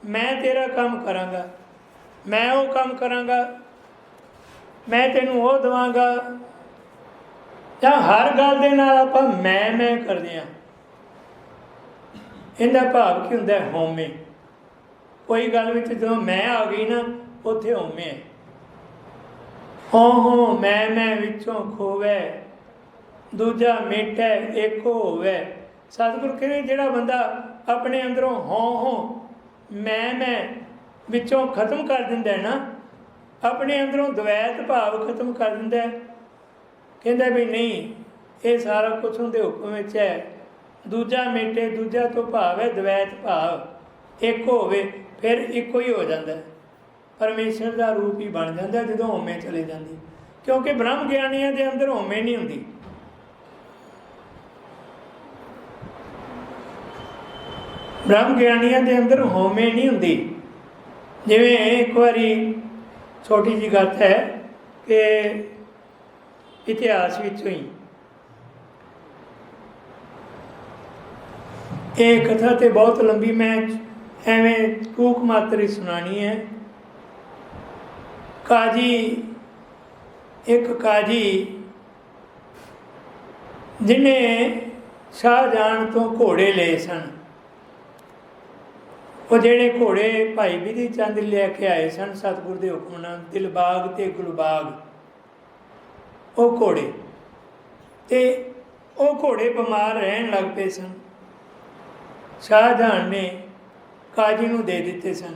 ਮੈਂ ਤੇਰਾ ਕੰਮ ਕਰਾਂਗਾ, ਮੈਂ ਉਹ ਕੰਮ ਕਰਾਂਗਾ, ਮੈਂ ਤੈਨੂੰ ਉਹ ਦਵਾਂਗਾ। ਜਾਂ ਹਰ ਗੱਲ ਦੇ ਨਾਲ ਆਪਾਂ ਮੈਂ ਮੈਂ ਕਰਦੇ ਆ ਇਹਦਾ ਭਾਵ ਕੀ ਹੁੰਦਾ ਹੈ? ਹਉਮੈ। ਕੋਈ ਗੱਲ ਵਿੱਚ ਜਦੋਂ ਮੈਂ ਆ ਗਈ ਨਾ, ਉੱਥੇ ਹਉਮੈ ਹੈ। ਹੋ ਹੋ ਮੈਂ ਮੈਂ ਵਿੱਚੋਂ ਖੋਵੇ। ਦੂਜਾ ਮੇਟੈ ਏਕੋ ਹੋਵੇ। ਸਤਿਗੁਰ ਕਹਿੰਦੇ ਜਿਹੜਾ ਬੰਦਾ ਆਪਣੇ ਅੰਦਰੋਂ ਹੋ ਹੋ ਮੈਂ ਮੈਂ ਵਿੱਚੋਂ ਖਤਮ ਕਰ ਦਿੰਦਾ ਹੈ ਨਾ, ਆਪਣੇ ਅੰਦਰੋਂ ਦ્વੈਤ ਭਾਵ ਖਤਮ ਕਰ ਦਿੰਦਾ ਕਹਿੰਦਾ ਵੀ ਨਹੀਂ, ਇਹ ਸਾਰਾ ਕੁਝ ਉਹਦੇ ਹੁਕਮ ਵਿੱਚ ਹੈ। ਦੂਜਾ ਮੇਟੇ ਦੂਜਾ ਤੋਂ ਭਾਵ ਹੈ ਦ્વੈਤ ਭਾਵ, ਇੱਕ ਹੋਵੇ ਫਿਰ ਇੱਕੋ ਹੀ ਹੋ ਜਾਂਦਾ ਹੈ। ਪਰਮੇਸ਼ਰ ਦਾ ਰੂਪ ਹੀ ਬਣ ਜਾਂਦਾ ਜਦੋਂ ਹਉਮੈ ਚਲੇ ਜਾਂਦੀ। ਕਿਉਂਕਿ ਬ੍ਰਹਮ ਗਿਆਨੀਆਂ ਦੇ ਅੰਦਰ ਹਉਮੈ ਨਹੀਂ ਹੁੰਦੀ। ਬ੍ਰਹਮ ਗਿਆਨੀਆਂ ਦੇ ਅੰਦਰ ਹਉਮੈ ਨਹੀਂ ਹੁੰਦੀ। ਜਿਵੇਂ ਇੱਕ ਵਾਰੀ ਛੋਟੀ ਜੀ ਗੱਲ ਹੈ ਕਿ ਇਤਿਹਾਸ ਵਿੱਚੋਂ ਹੀ ਇਹ ਕਥਾ ਤੇ ਬਹੁਤ ਲੰਬੀ ਮੈਂ ਐਵੇਂ ਕੂਕ ਮਾਤਰੀ ਹੀ ਸੁਣਾਣੀ ਹੈ। ਕਾਜੀ, ਇੱਕ ਕਾਜੀ ਜਿਨੇ ਸ਼ਾਹਜਹਾਨ ਤੋਂ ਘੋੜੇ ਲਏ ਸਨ। ਉਹ ਜਿਹੜੇ ਘੋੜੇ ਭਾਈ ਵਿਧੀ ਚੰਦ ਲੈ ਕੇ ਆਏ ਸਨ, ਸਤਿਗੁਰ ਦੇ ਹੁਕਮ ਨਾਲ, ਦਿਲਬਾਗ ਤੇ ਗੁਲਬਾਗ, ਉਹ ਘੋੜੇ। ਤੇ ਉਹ ਘੋੜੇ ਬਿਮਾਰ ਰਹਿਣ ਲੱਗ ਪਏ ਸਨ। ਸ਼ਾਹਜਹਾਨ ਨੇ ਕਾਜੀ ਨੂੰ ਦੇ ਦਿੱਤੇ ਸਨ।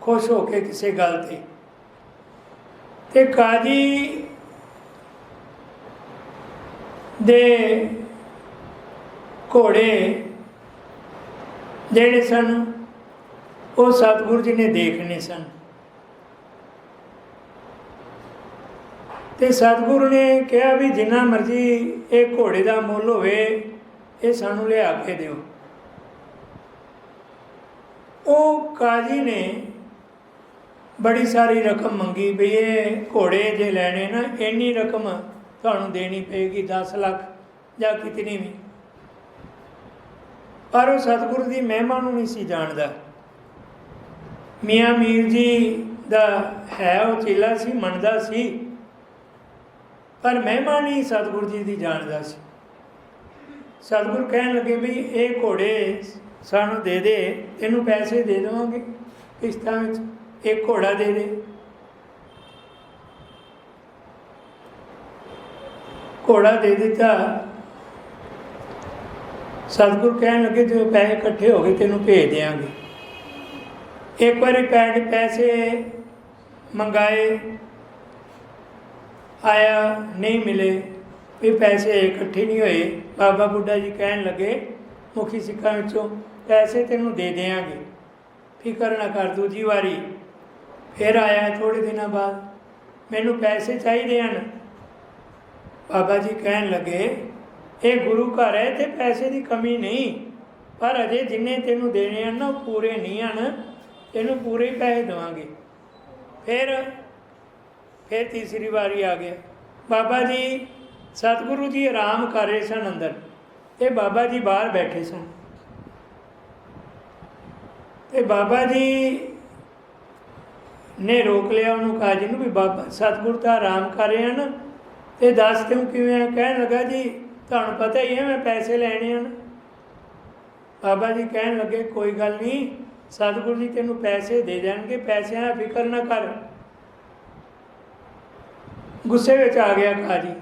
ਖੁਸ਼ ਹੋ ਕੇ ਕਿਸੇ ਗੱਲ ਤੇ। ਤੇ ਕਾਜੀ ਦੇ ਘੋੜੇ ਜਿਹੜੇ ਸਨ, ਉਹ ਸਤਿਗੁਰੂ ਜੀ ਨੇ ਦੇਖਨੇ ਸਨ। ਤੇ ਸਤਿਗੁਰੂ ਨੇ ਕਿਹਾ ਵੀ ਜਿੰਨਾ ਮਰਜ਼ੀ ਇਹ ਘੋੜੇ ਦਾ ਮੁੱਲ ਹੋਵੇ, ਇਹ ਸਾਨੂੰ ਲਿਆ ਕੇ ਦਿਓ। ਉਹ ਕਾਜੀ ਨੇ ਬੜੀ ਸਾਰੀ ਰਕਮ ਮੰਗੀ ਵੀ ਇਹ ਘੋੜੇ ਜੇ ਲੈਣੇ ਨਾ, ਇੰਨੀ ਰਕਮ ਤੁਹਾਨੂੰ ਦੇਣੀ ਪਏਗੀ 10 ਲੱਖ ਜਾਂ ਕਿਤਨੀ ਵੀ। ਪਰ ਉਹ ਸਤਿਗੁਰੂ ਦੀ ਮਹਿਮਾ ਨੂੰ ਨਹੀਂ ਸੀ ਜਾਣਦਾ। ਮੀਆਂ ਮੀਰ ਜੀ ਦਾ ਹੈ, ਉਹ ਚੇਲਾ ਸੀ, ਮੰਨਦਾ ਸੀ, ਪਰ ਮਹਿਮਾ ਨਹੀਂ ਸਤਿਗੁਰੂ ਜੀ ਦੀ ਜਾਣਦਾ ਸੀ। ਸਤਿਗੁਰ ਕਹਿਣ ਲੱਗੇ ਵੀ ਇਹ ਘੋੜੇ ਸਾਨੂੰ ਦੇ ਦੇ, ਤੈਨੂੰ ਪੈਸੇ ਦੇ ਦੇਵਾਂਗੇ। ਕਿਸ਼ਤਾਂ ਵਿੱਚ ਇੱਕ ਘੋੜਾ ਦੇ ਦੇ। ਘੋੜਾ ਦੇ ਦਿੱਤਾ। ਸਤਿਗੁਰ ਕਹਿਣ ਲੱਗੇ ਜੇ ਪੈਸੇ ਇਕੱਠੇ ਹੋ ਗਏ, ਤੈਨੂੰ ਭੇਜ ਦੇਵਾਂਗੇ ਇੱਕ ਵਾਰੀ ਪੈਸੇ ਪੈਸੇ ਮੰਗਾਏ, ਆਇਆ, ਨਹੀਂ ਮਿਲੇ। ਵੀ ਪੈਸੇ ਇਕੱਠੇ ਨਹੀਂ ਹੋਏ। ਬਾਬਾ ਬੁੱਢਾ ਜੀ ਕਹਿਣ ਲੱਗੇ ਮੁਖੀ ਸਿੱਖਾਂ ਵਿੱਚੋਂ ਪੈਸੇ ਤੈਨੂੰ ਦੇ ਦੇਵਾਂਗੇ। ਫਿਕਰ ਨਾ ਕਰ ਦੂਜੀ ਵਾਰੀ। ਫਿਰ ਆਇਆ ਥੋੜੇ ਦਿਨਾਂ ਬਾਅਦ, ਮੈਨੂੰ ਪੈਸੇ ਚਾਹੀਦੇ ਹਨ। ਬਾਬਾ ਜੀ ਕਹਿਣ ਲੱਗੇ, ਇਹ ਗੁਰੂ ਘਰ ਹੈ ਤੇ ਪੈਸੇ ਦੀ ਕਮੀ ਨਹੀਂ, ਪਰ ਅਜੇ ਜਿੰਨੇ ਤੈਨੂੰ ਦੇਣੇ ਹਨ ਨਾ ਉਹ ਪੂਰੇ ਨਹੀਂ ਹਨ, ਤੈਨੂੰ ਪੂਰੇ ਹੀ ਪੈਸੇ ਦੇਵਾਂਗੇ। ਫਿਰ ਫਿਰ ਤੀਸਰੀ ਵਾਰੀ ਆ ਗਿਆ। ਬਾਬਾ ਜੀ, ਸਤਿਗੁਰੂ ਜੀ ਆਰਾਮ ਕਰ ਰਹੇ ਸਨ ਅੰਦਰ। ਤੇ ਬਾਬਾ ਜੀ ਬਾਹਰ ਬੈਠੇ ਸਨ। ਤੇ ਬਾਬਾ ਜੀ ਨੇ ਰੋਕ ਲਿਆ ਉਹਨੂੰ ਕਾਜੀ ਨੂੰ ਵੀ ਬਾਬਾ ਸਤਿਗੁਰ ਤਾਂ ਆਰਾਮ ਕਰ ਰਹੇ ਹਨ ਤੇ ਦੱਸ ਤੂੰ ਕਿਵੇਂ ਆ? ਕਹਿਣ ਲੱਗਾ ਜੀ, ਤੁਹਾਨੂੰ ਪਤਾ ਹੀ ਹੈ ਮੈਂ ਪੈਸੇ ਲੈਣੇ ਹਨ। ਬਾਬਾ ਜੀ ਕਹਿਣ ਲੱਗੇ, ਕੋਈ ਗੱਲ ਨਹੀਂ, ਸਤਿਗੁਰੂ ਜੀ ਤੈਨੂੰ ਪੈਸੇ ਦੇ ਦੇਣਗੇ, ਪੈਸਿਆਂ ਦਾ ਫਿਕਰ ਨਾ ਕਰ। ਗੁੱਸੇ ਵਿੱਚ ਆ ਗਿਆ ਕਾਜੀ।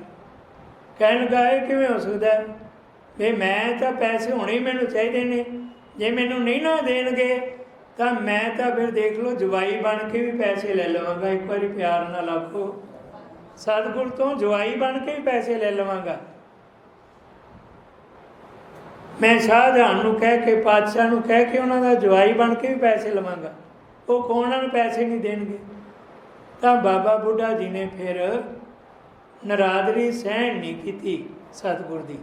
ਕਹਿਣ ਲੱਗਾ, ਇਹ ਕਿਵੇਂ ਹੋ ਸਕਦਾ ਹੈ? ਵੀ ਮੈਂ ਤਾਂ ਪੈਸੇ ਹੁਣੇ ਹੀ ਮੈਨੂੰ ਚਾਹੀਦੇ ਨੇ। ਜੇ ਮੈਨੂੰ ਨਹੀਂ ਨਾ ਦੇਣਗੇ, ਤਾਂ ਮੈਂ ਤਾਂ ਫਿਰ ਦੇਖ ਲਓ ਜਵਾਈ ਬਣ ਕੇ ਵੀ ਪੈਸੇ ਲੈ ਲਵਾਂਗਾ। ਇੱਕ ਵਾਰੀ ਪਿਆਰ ਨਾਲ ਆਖੋ, ਸਤਿਗੁਰ ਤੋਂ ਜਵਾਈ ਬਣ ਕੇ ਵੀ ਪੈਸੇ ਲੈ ਲਵਾਂਗਾ। ਮੈਂ ਸ਼ਾਹਜਹਾਨ ਨੂੰ ਕਹਿ ਕੇ, ਪਾਤਸ਼ਾਹ ਨੂੰ ਕਹਿ ਕੇ ਉਹਨਾਂ ਦਾ ਜਵਾਈ ਬਣ ਕੇ ਵੀ ਪੈਸੇ ਲਵਾਂਗਾ। ਉਹ ਕੌਣ ਨੂੰ ਪੈਸੇ ਨਹੀਂ ਦੇਣਗੇ। ਤਾਂ ਬਾਬਾ ਬੁੱਢਾ ਜੀ ਨੇ ਫਿਰ ਨਰਾਦਰੀ ਸਹਿਣ ਨਹੀਂ ਕੀਤੀ ਸਤਿਗੁਰ ਦੀ।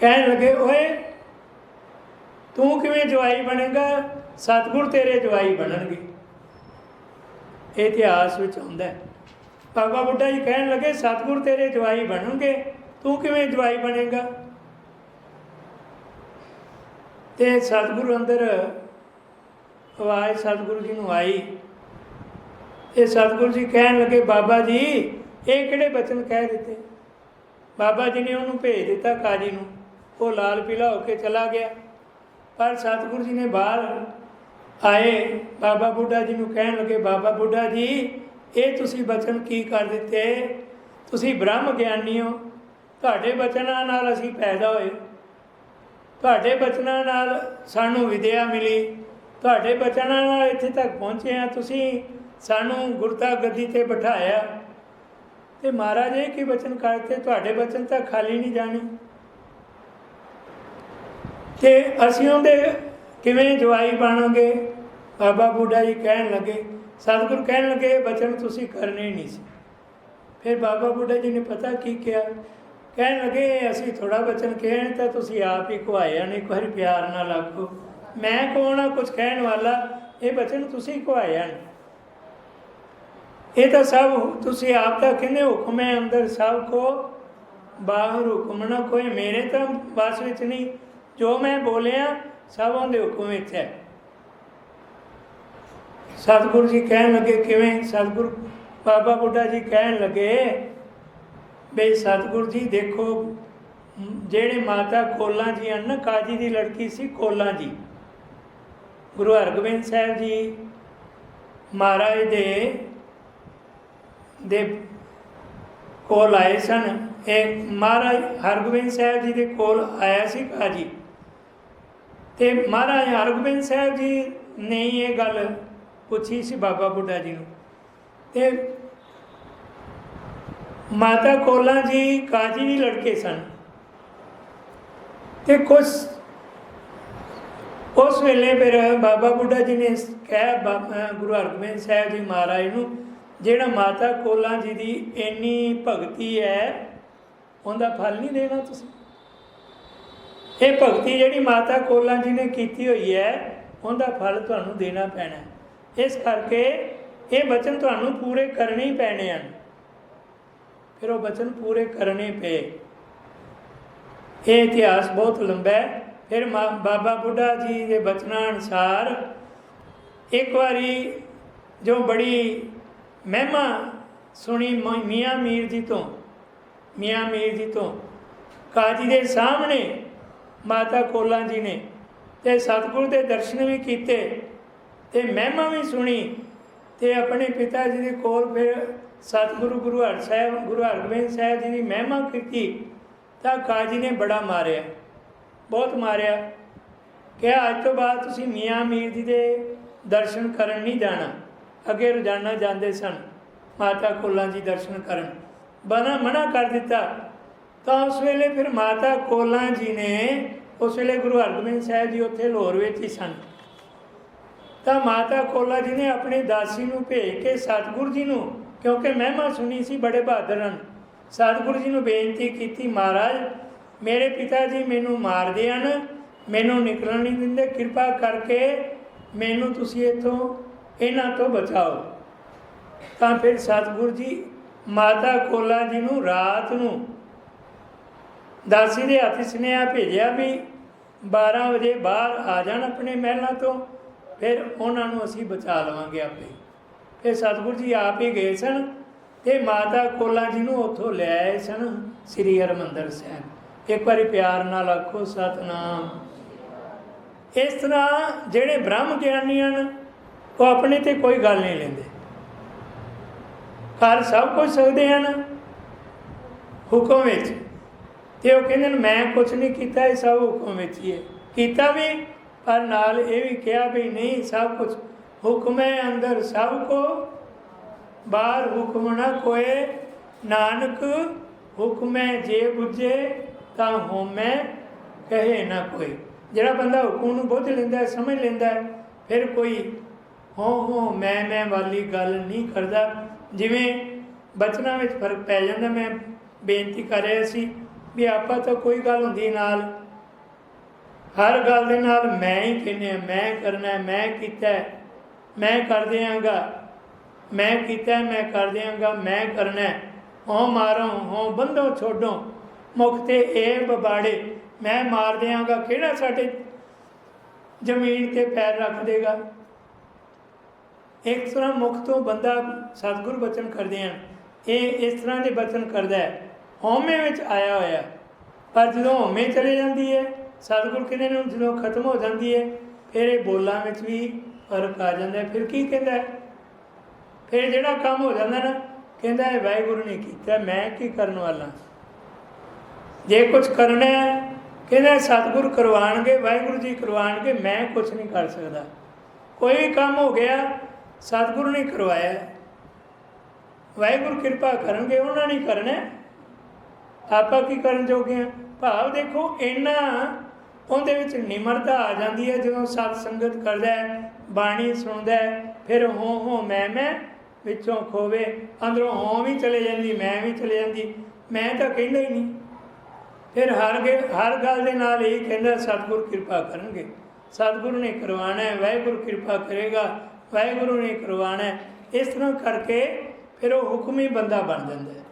ਕਹਿਣ ਲੱਗੇ, ਓਏ, ਤੂੰ ਕਿਵੇਂ ਜਵਾਈ ਬਣੇਗਾ? ਸਤਿਗੁਰ ਤੇਰੇ ਜਵਾਈ ਬਣਨਗੇ। ਇਹ ਇਤਿਹਾਸ ਵਿੱਚ ਆਉਂਦਾ ਹੈ। ਬਾਬਾ ਬੁੱਢਾ ਜੀ ਕਹਿਣ ਲੱਗੇ, ਸਤਿਗੁਰ ਤੇਰੇ ਜਵਾਈ ਬਣਨਗੇ, ਤੂੰ ਕਿਵੇਂ ਜਵਾਈ ਬਣੇਗਾ? ਤੇ ਸਤਿਗੁਰੂ ਅੰਦਰ ਆਵਾਜ਼ ਸਤਿਗੁਰੂ ਜੀ ਨੂੰ ਆਈ। ਇਹ ਸਤਿਗੁਰੂ ਜੀ ਕਹਿਣ ਲੱਗੇ, ਬਾਬਾ ਜੀ, ਇਹ ਕਿਹੜੇ ਬਚਨ ਕਹਿ ਦਿੱਤੇ? ਬਾਬਾ ਜੀ ਨੇ ਉਹਨੂੰ ਭੇਜ ਦਿੱਤਾ ਕਾਜੀ ਨੂੰ। ਉਹ ਲਾਲ ਪੀਲਾ ਹੋ ਕੇ ਚਲਾ ਗਿਆ। ਪਰ ਸਤਿਗੁਰੂ ਜੀ ਨੇ ਬਾਹਰ ਆਏ। ਬਾਬਾ ਬੁੱਢਾ ਜੀ ਨੂੰ ਕਹਿਣ ਲੱਗੇ, ਬਾਬਾ ਬੁੱਢਾ ਜੀ, ਇਹ ਤੁਸੀਂ ਬਚਨ ਕੀ ਕਰ ਦਿੱਤੇ? ਤੁਸੀਂ ਬ੍ਰਹਮ ਗਿਆਨੀ ਹੋ। ਤੁਹਾਡੇ ਬਚਨਾਂ ਨਾਲ ਅਸੀਂ ਪੈਦਾ ਹੋਏ। ਤੁਹਾਡੇ ਬਚਨਾਂ ਨਾਲ ਸਾਨੂੰ ਵਿਦਿਆ ਮਿਲੀ। ਤੁਹਾਡੇ ਬਚਨਾਂ ਨਾਲ ਇੱਥੇ ਤੱਕ ਪਹੁੰਚੇ ਆ ਤੁਸੀਂ ਸਾਨੂੰ ਗੁਰਤਾ ਗੱਦੀ ਤੇ ਬਿਠਾਇਆ। ਤੇ ਮਹਾਰਾਜ ਇਹ ਕੀ ਬਚਨ ਕਰਤੇ ਤੁਹਾਡੇ ਬਚਨ ਤਾਂ ਖਾਲੀ ਨਹੀਂ ਜਾਣੇ। ਤੇ ਅਸੀਂ ਉਹਦੇ ਕਿਵੇਂ ਜਵਾਈ ਬਣਾਂਗੇ? ਬਾਬਾ ਬੁੱਢਾ ਜੀ ਕਹਿਣ ਲੱਗੇ, ਸਤਿਗੁਰ ਕਹਿਣ ਲੱਗੇ ਬਚਨ ਤੁਸੀਂ ਕਰਨੇ ਨਹੀਂ ਸੀ। ਫਿਰ ਬਾਬਾ ਬੁੱਢਾ ਜੀ ਨੇ ਪਤਾ ਕੀ ਕਿਹਾ? ਕਹਿਣ ਲੱਗੇ ਅਸੀਂ ਥੋੜਾ ਬਚਨ ਕਹਿਣ ਤਾਂ ਤੁਸੀਂ ਆਪ ਹੀ ਕੁਹਾਇਆ ਨਹੀਂ, ਇੱਕ ਵਾਰੀ ਪਿਆਰ ਨਾਲ ਆਖੋ। ਮੈਂ ਕੌਣ ਆ? ਕੁਝ ਕਹਿਣ ਵਾਲਾ? ਇਹ ਬਚਨ ਤੁਸੀਂ ਕੁਹਾਇਆ ਨਹੀਂ। ਇਹ ਤਾਂ ਸਭ ਤੁਸੀਂ ਆਪ ਤਾਂ ਕਹਿੰਦੇ ਹੁਕਮ ਹੈ ਅੰਦਰ, ਸਭ ਕੋ ਬਾਹਰ ਹੁਕਮ ਨਾ ਕੋਈ, ਮੇਰੇ ਤਾਂ ਬਸ ਵਿੱਚ ਨਹੀਂ। ਜੋ ਮੈਂ ਬੋਲਿਆ, ਸਭ ਉਹਦੇ ਹੁਕਮ ਵਿੱਚ ਹੈ। ਸਤਿਗੁਰੂ ਜੀ ਕਹਿਣ ਲੱਗੇ, ਕਿਵੇਂ? ਸਤਿਗੁਰੂ, ਬਾਬਾ ਬੁੱਢਾ ਜੀ ਕਹਿਣ ਲੱਗੇ, ਬਈ ਸਤਿਗੁਰੂ ਜੀ ਦੇਖੋ, ਜਿਹੜੇ ਮਾਤਾ ਕੋਲਾਂ ਜੀ ਹਨ ਨਾ ਕਾਜੀ ਦੀ ਲੜਕੀ ਸੀ ਕੋਲਾਂ ਜੀ। ਗੁਰੂ ਹਰਗੋਬਿੰਦ ਸਾਹਿਬ ਜੀ ਮਹਾਰਾਜ ਦੇ ਦੇ ਕੋਲ ਆਏ ਸਨ। ਇਹ ਮਹਾਰਾਜ ਹਰਗੋਬਿੰਦ ਸਾਹਿਬ ਜੀ ਦੇ ਕੋਲ ਆਇਆ ਸੀ ਕਾਜੀ। ਤੇ ਮਹਾਰਾਜ ਹਰਗੋਬਿੰਦ ਸਾਹਿਬ ਜੀ ਨੇ ਇਹ ਗੱਲ ਪੁੱਛੀ ਸੀ ਬਾਬਾ ਬੁੱਢਾ ਜੀ ਨੂੰ। ਤੇ ਮਾਤਾ ਕੋਲਾ ਜੀ ਕਾਜੀ ਦੀ ਲੜਕੇ ਸਨ। ਤੇ ਕੁਝ ਉਸ ਵੇਲੇ ਫਿਰ ਬਾਬਾ ਬੁੱਢਾ ਜੀ ਨੇ ਕਿਹਾ ਬਾਬਾ ਗੁਰੂ ਹਰਗੋਬਿੰਦ ਸਾਹਿਬ ਜੀ ਮਹਾਰਾਜ ਨੂੰ, ਜਿਹੜਾ ਮਾਤਾ ਕੋਲਾ ਜੀ ਦੀ ਇੰਨੀ ਭਗਤੀ ਹੈ, ਉਹਦਾ ਫਲ ਨਹੀਂ ਦੇਣਾ ਤੁਸੀਂ। ਇਹ ਭਗਤੀ ਜਿਹੜੀ ਮਾਤਾ ਕੋਲਾ ਜੀ ਨੇ ਕੀਤੀ ਹੋਈ ਹੈ, ਉਹਦਾ ਫਲ ਤੁਹਾਨੂੰ ਦੇਣਾ ਪੈਣਾ ਇਸ ਕਰਕੇ ਇਹ ਬਚਨ ਤੁਹਾਨੂੰ ਪੂਰੇ ਕਰਨੇ ਹੀ ਪੈਣੇ ਹਨ। ਫਿਰ ਉਹ ਬਚਨ ਪੂਰੇ ਕਰਨੇ ਪਏ। ਇਹ ਇਤਿਹਾਸ ਬਹੁਤ ਲੰਬਾ ਹੈ। ਫਿਰ ਮਾ- ਬਾਬਾ ਬੁੱਢਾ ਜੀ ਦੇ ਬਚਨਾਂ ਅਨੁਸਾਰ ਇੱਕ ਵਾਰੀ ਜੋ ਬੜੀ ਮਹਿਮਾ ਸੁਣੀ ਮੀਆਂ ਮੀਰ ਜੀ ਤੋਂ, ਮੀਆਂ ਮੀਰ ਜੀ ਤੋਂ, ਕਾਜੀ ਦੇ ਸਾਹਮਣੇ ਮਾਤਾ ਕੋਲਾਂ ਜੀ ਨੇ ਤੇ ਸਤਿਗੁਰੂ ਦੇ ਦਰਸ਼ਨ ਵੀ ਕੀਤੇ ਤੇ ਮਹਿਮਾ ਵੀ ਸੁਣੀ ਤੇ ਆਪਣੇ ਪਿਤਾ ਜੀ ਦੇ ਕੋਲ ਫਿਰ ਸਤਿਗੁਰੂ ਗੁਰੂ ਹਰ ਸਾਹਿਬ, ਗੁਰੂ ਹਰਗੋਬਿੰਦ ਸਾਹਿਬ ਜੀ ਦੀ ਮਹਿਮਾ ਕੀਤੀ ਤਾਂ ਕਾਜੀ ਨੇ ਬੜਾ ਮਾਰਿਆ, ਬਹੁਤ ਮਾਰਿਆ। ਕਿ ਅੱਜ ਤੋਂ ਬਾਅਦ ਤੁਸੀਂ ਮੀਆਂ ਮੀਰ ਜੀ ਦੇ ਦਰਸ਼ਨ ਕਰਨ ਨਹੀਂ ਜਾਣਾ, ਅੱਗੇ ਰੋਜ਼ਾਨਾ ਜਾਂਦੇ ਸਨ ਮਾਤਾ ਕੋਲਾਂ ਜੀ ਦਰਸ਼ਨ ਕਰਨ। ਬਣਾ, ਮਨਾ ਕਰ ਦਿੱਤਾ। ਤਾਂ ਉਸ ਵੇਲੇ ਫਿਰ ਮਾਤਾ ਕੋਲਾ ਜੀ ਨੇ ਉਸ ਵੇਲੇ ਗੁਰੂ ਹਰਗੋਬਿੰਦ ਸਾਹਿਬ ਜੀ ਉੱਥੇ ਲਾਹੌਰ ਵਿੱਚ ਹੀ ਸਨ। ਤਾਂ ਮਾਤਾ ਕੋਲਾ ਜੀ ਨੇ ਆਪਣੀ ਦਾਸੀ ਨੂੰ ਭੇਜ ਕੇ ਸਤਿਗੁਰੂ ਜੀ ਨੂੰ, ਕਿਉਂਕਿ ਮਹਿਮਾ ਸੁਣੀ ਸੀ, ਬੜੇ ਬਹਾਦਰ ਹਨ। ਸਤਿਗੁਰੂ ਜੀ ਨੂੰ ਬੇਨਤੀ ਕੀਤੀ, ਮਹਾਰਾਜ, ਮੇਰੇ ਪਿਤਾ ਜੀ ਮੈਨੂੰ ਮਾਰਦੇ ਹਨ, ਮੈਨੂੰ ਨਿਕਲਣ ਨਹੀਂ ਦਿੰਦੇ, ਕਿਰਪਾ ਕਰਕੇ ਮੈਨੂੰ ਤੁਸੀਂ ਇੱਥੋਂ, ਇਹਨਾਂ ਤੋਂ ਬਚਾਓ। ਤਾਂ ਫਿਰ ਸਤਿਗੁਰੂ ਜੀ ਮਾਤਾ ਕੋਲਾ ਜੀ ਨੂੰ ਰਾਤ ਨੂੰ ਦਾਸੀ ਦੇ ਹੱਥ ਸੁਨੇਹਾ ਭੇਜਿਆ ਵੀ 12 ਵਜੇ ਬਾਹਰ ਆ ਜਾਣ ਆਪਣੇ ਮਹਿਲਾਂ ਤੋਂ, ਫਿਰ ਉਹਨਾਂ ਨੂੰ ਅਸੀਂ ਬਚਾ ਲਵਾਂਗੇ ਆਪੇ। ਫਿਰ ਸਤਿਗੁਰੂ ਜੀ ਆਪ ਹੀ ਗਏ ਸਨ ਤੇ ਮਾਤਾ ਕੋਲਾ ਜੀ ਨੂੰ ਉੱਥੋਂ ਲੈ ਆਏ ਸਨ ਸ੍ਰੀ ਹਰਮੰਦਰ ਸਾਹਿਬ। ਇੱਕ ਵਾਰੀ ਪਿਆਰ ਨਾਲ ਆਖੋ, ਸਤਨਾਮ। ਇਸ ਤਰ੍ਹਾਂ ਜਿਹੜੇ ਬ੍ਰਹਮ ਗਿਆਨੀ ਹਨ, ਉਹ ਆਪਣੇ ਤੇ ਕੋਈ ਗੱਲ ਨਹੀਂ ਲੈਂਦੇ। ਕਰ ਸਭ ਕੁਝ ਸਕਦੇ ਹਨ, ਹੁਕਮ ਵਿੱਚ। ਤੇ ਉਹ ਕਹਿੰਦੇ ਨੇ, ਮੈਂ ਕੁਝ ਨਹੀਂ ਕੀਤਾ, ਇਹ ਸਭ ਹੁਕਮ ਵਿੱਚ ਹੀ ਹੈ। ਕੀਤਾ ਵੀ, ਪਰ ਨਾਲ ਇਹ ਵੀ ਕਿਹਾ ਵੀ ਨਹੀਂ, ਸਭ ਕੁਝ ਹੁਕਮ ਹੈ ਅੰਦਰ, ਸਭ ਕੋ ਬਾਹਰ ਹੁਕਮ ਨਾ ਕੋਏ। ਨਾਨਕ ਹੁਕਮੈ ਜੇ ਬੁਝੇ ਤਾਂ ਹੋਮੈ ਕਹੇ ਨਾ ਕੋਈ ਜਿਹੜਾ ਬੰਦਾ ਹੁਕਮ ਨੂੰ ਬੁੱਝ ਲੈਂਦਾ ਸਮਝ ਲੈਂਦਾ ਫਿਰ ਕੋਈ ਹੋ ਹੋ ਮੈਂ ਮੈਂ ਵਾਲੀ ਗੱਲ ਨਹੀਂ ਕਰਦਾ। ਜਿਵੇਂ ਬਚਨਾਂ ਵਿੱਚ ਫ਼ਰਕ ਪੈ ਜਾਂਦਾ, ਮੈਂ ਬੇਨਤੀ ਕਰ ਰਿਹਾ ਸੀ। ਵੀ ਆਪਾਂ ਤਾਂ ਕੋਈ ਗੱਲ ਹੁੰਦੀ ਨਾਲ। ਹਰ ਗੱਲ ਦੇ ਨਾਲ ਮੈਂ ਹੀ ਕਹਿੰਦੇ ਆ ਮੈਂ ਕਰਨਾ ਮੈਂ ਕੀਤਾ ਮੈਂ ਕਰ ਦਿਆਂਗਾ ਮੈਂ ਕੀਤਾ ਮੈਂ ਕਰ ਦਿਆਂਗਾ ਮੈਂ ਕਰਨਾ ਹੈ। ਹੋਂ ਮਾਰੋ ਹੋਂ ਬੰਦੋ ਛੋਡੋ। ਮੁਖ ਤੇ ਇਹ ਬਬਾੜੇ ਮੈਂ ਮਾਰ ਦਿਆਂਗਾ, ਕਿਹੜਾ ਸਾਡੇ ਜ਼ਮੀਨ ਤੇ ਪੈਰ ਰੱਖ ਦੇਗਾ? ਇੱਕ ਤਰ੍ਹਾਂ ਮੁਖ ਤੋਂ ਬੰਦਾ ਸਤਿਗੁਰ ਬਚਨ ਕਰਦੇ ਹਨ। ਇਹ ਇਸ ਤਰ੍ਹਾਂ ਦੇ ਬਚਨ ਕਰਦਾ ਹੈ। ਹਉਮੈ ਵਿੱਚ ਆਇਆ ਹੋਇਆ। ਪਰ ਜਦੋਂ ਹਉਮੈ ਚਲੇ ਜਾਂਦੀ ਹੈ, ਸਤਿਗੁਰ ਕਹਿੰਦੇ ਨੇ ਜਦੋਂ ਖਤਮ ਹੋ ਜਾਂਦੀ ਹੈ, ਫਿਰ ਇਹ ਬੋਲਾਂ ਵਿੱਚ ਵੀ ਫ਼ਰਕ ਆ ਜਾਂਦਾ ਫਿਰ ਕੀ ਕਹਿੰਦਾ ਫਿਰ ਜਿਹੜਾ ਕੰਮ ਹੋ ਜਾਂਦਾ ਨਾ, ਕਹਿੰਦਾ ਹੈ, ਵਾਹਿਗੁਰੂ ਨੇ ਕੀਤਾ, ਮੈਂ ਕੀ ਕਰਨ ਵਾਲਾ? ਜੇ ਕੁਝ ਕਰਨਾ ਹੈ, ਕਹਿੰਦਾ ਸਤਿਗੁਰ ਕਰਵਾਣਗੇ ਵਾਹਿਗੁਰੂ ਜੀ ਕਰਵਾਣਗੇ ਮੈਂ ਕੁਝ ਨਹੀਂ ਕਰ ਸਕਦਾ। ਕੋਈ ਵੀ ਕੰਮ ਹੋ ਗਿਆ, ਸਤਿਗੁਰੂ ਨੇ ਕਰਵਾਇਆ। ਵਾਹਿਗੁਰੂ ਕਿਰਪਾ ਕਰਨਗੇ, ਉਹਨਾਂ ਨੇ ਕਰਨਾ ਆਪਾਂ ਕੀ ਕਰਨ ਜੋਗੇ ਆ? ਭਾਵ ਦੇਖੋ, ਇੰਨਾ ਉਹਦੇ ਵਿੱਚ ਨਿਮਰਤਾ ਆ ਜਾਂਦੀ ਹੈ, ਜਦੋਂ ਸਤ ਸੰਗਤ ਕਰਦਾ ਹੈ, ਬਾਣੀ ਸੁਣਦਾ ਹੈ, ਫਿਰ ਹੋ ਹੋ ਮੈਂ ਮੈਂ ਵਿੱਚੋਂ ਖੋਵੇ, ਅੰਦਰੋਂ ਹੋ ਵੀ ਚਲੇ ਜਾਂਦੀ, ਮੈਂ ਵੀ ਚਲੇ ਜਾਂਦੀ, ਮੈਂ ਤਾਂ ਕਹਿੰਦਾ ਹੀ ਨਹੀਂ। ਫਿਰ ਹਰ ਗੇ, ਹਰ ਗੱਲ ਦੇ ਨਾਲ ਇਹ ਕਹਿੰਦਾ, ਸਤਿਗੁਰ ਕਿਰਪਾ ਕਰਨਗੇ। ਸਤਿਗੁਰੂ ਨੇ ਕਰਵਾਣਾ ਹੈ, ਵਾਹਿਗੁਰੂ ਕਿਰਪਾ ਕਰੇਗਾ, ਵਾਹਿਗੁਰੂ ਨੇ ਕਰਵਾਣਾ ਹੈ। ਇਸ ਤਰ੍ਹਾਂ ਕਰਕੇ ਫਿਰ ਉਹ ਹੁਕਮੀ ਬੰਦਾ ਬਣ ਜਾਂਦਾ ਹੈ।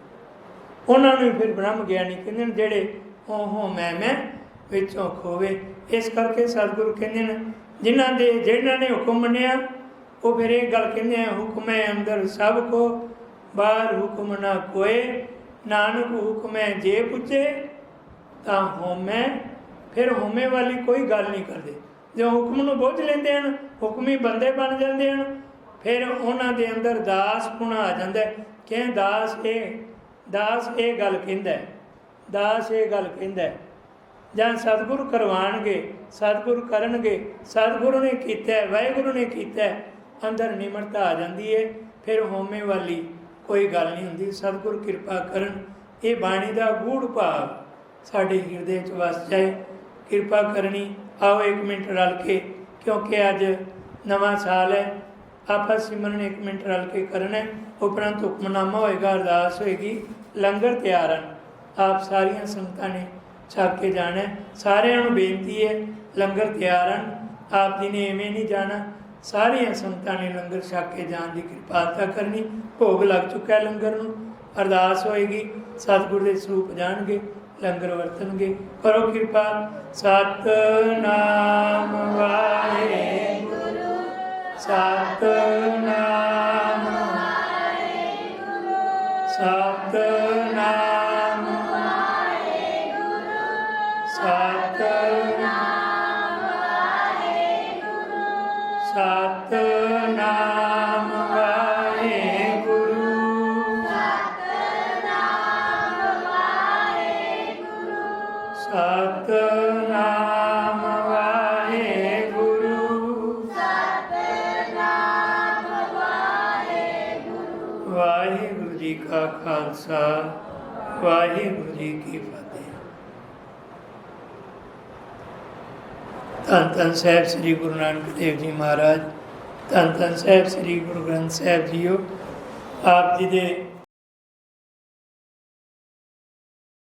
ਉਹਨਾਂ ਨੂੰ ਫਿਰ ਬ੍ਰਹਮ ਗਿਆਨੀ ਕਹਿੰਦੇ ਨੇ, ਜਿਹੜੇ ਹੋ ਹੋ ਮੈਂ ਮੈਂ ਵਿੱਚੋਂ ਖੋਵੇ। ਇਸ ਕਰਕੇ ਸਤਿਗੁਰੂ ਕਹਿੰਦੇ ਨੇ, ਜਿਨ੍ਹਾਂ ਦੇ, ਜਿਹਨਾਂ ਨੇ ਹੁਕਮ ਮੰਨਿਆ, ਉਹ ਫਿਰ ਇਹ ਗੱਲ ਕਹਿੰਦੇ ਆ, ਹੁਕਮੈ ਅੰਦਰ ਸਭ ਕੋ, ਬਾਹਰ ਹੁਕਮ ਨਾ ਕੋਏ। ਨਾਨਕ ਹੁਕਮੈ ਜੇ ਪੁੱਛੇ, ਤਾਂ ਹੋਮੈ ਫਿਰ ਹੋਮੇ ਵਾਲੀ ਕੋਈ ਗੱਲ ਨਹੀਂ ਕਰਦੇ। ਜੇ ਹੁਕਮ ਨੂੰ ਬੋਝ ਲੈਂਦੇ ਹਨ, ਹੁਕਮੀ ਬੰਦੇ ਬਣ ਜਾਂਦੇ ਹਨ, ਫਿਰ ਉਹਨਾਂ ਦੇ ਅੰਦਰ ਦਾਸ ਪੁਣਾ ਆ ਜਾਂਦਾ ਕਿ ਦਾਸ ਇਹ ਦਾਸ ਇਹ ਗੱਲ ਕਹਿੰਦਾ ਦਾਸ ਇਹ ਗੱਲ ਕਹਿੰਦਾ ਜਾਂ ਸਤਿਗੁਰੂ ਕਰਵਾਣਗੇ, ਸਤਿਗੁਰੂ ਕਰਨਗੇ, ਸਤਿਗੁਰੂ ਨੇ ਕੀਤਾ ਵਾਹਿਗੁਰੂ ਨੇ ਕੀਤਾ ਅੰਦਰ ਨਿਮਰਤਾ ਆ ਜਾਂਦੀ ਹੈ, ਫਿਰ ਹੋਮੇ ਵਾਲੀ ਕੋਈ ਗੱਲ ਨਹੀਂ ਹੁੰਦੀ, ਸਤਿਗੁਰ ਕਿਰਪਾ ਕਰਨ, ਇਹ ਬਾਣੀ ਦਾ ਗੂੜ ਭਾਵ ਸਾਡੇ ਹਿਰਦੇ 'ਚ ਵਸ ਜਾਏ, ਕਿਰਪਾ ਕਰਨੀ, ਆਓ ਇੱਕ ਮਿੰਟ ਰਲ ਕੇ, ਕਿਉਂਕਿ ਅੱਜ ਨਵਾਂ ਸਾਲ ਹੈ ਆਪਾਂ ਸਿਮਰਨ ਇੱਕ ਮਿੰਟ ਰਲ ਕੇ ਕਰਨਾ ਉਪਰੰਤ ਹੁਕਮਨਾਮਾ ਹੋਏਗਾ, ਅਰਦਾਸ ਹੋਏਗੀ, ਲੰਗਰ ਤਿਆਰ ਹਨ। ਆਪ ਸਾਰੀਆਂ ਸੰਗਤਾਂ ਨੇ ਛਕ ਕੇ ਜਾਣਾ ਸਾਰਿਆਂ ਨੂੰ ਬੇਨਤੀ ਹੈ, ਲੰਗਰ ਤਿਆਰ ਹਨ। ਆਪ ਜੀ ਨੇ ਐਵੇਂ ਨਹੀਂ ਜਾਣਾ। ਸਾਰੀਆਂ ਸੰਗਤਾਂ ਨੇ ਲੰਗਰ ਛਕ ਕੇ ਜਾਣ ਦੀ ਕਿਰਪਾਲਤਾ ਕਰਨੀ। ਭੋਗ ਲੱਗ ਚੁੱਕਾ ਹੈ ਲੰਗਰ ਨੂੰ। ਅਰਦਾਸ ਹੋਏਗੀ, ਸਤਿਗੁਰ ਦੇ ਸਰੂਪ ਜਾਣਗੇ, ਲੰਗਰ ਵਰਤਣਗੇ। ਕਰੋ ਕਿਰਪਾ। ਸਤਨਾਮ ਵਾਹਿਗੁਰੂ। ਸਤਨਾਮ ਧੰਨ ਸਾਹਿਬ ਸ੍ਰੀ ਗੁਰੂ ਨਾਨਕ ਦੇਵ ਜੀ ਮਹਾਰਾਜ ਧੰਨ ਧੰਨ ਸਾਹਿਬ ਸ੍ਰੀ ਗੁਰੂ ਗ੍ਰੰਥ ਸਾਹਿਬ ਜੀਓ, ਆਪ ਜੀ ਦੇ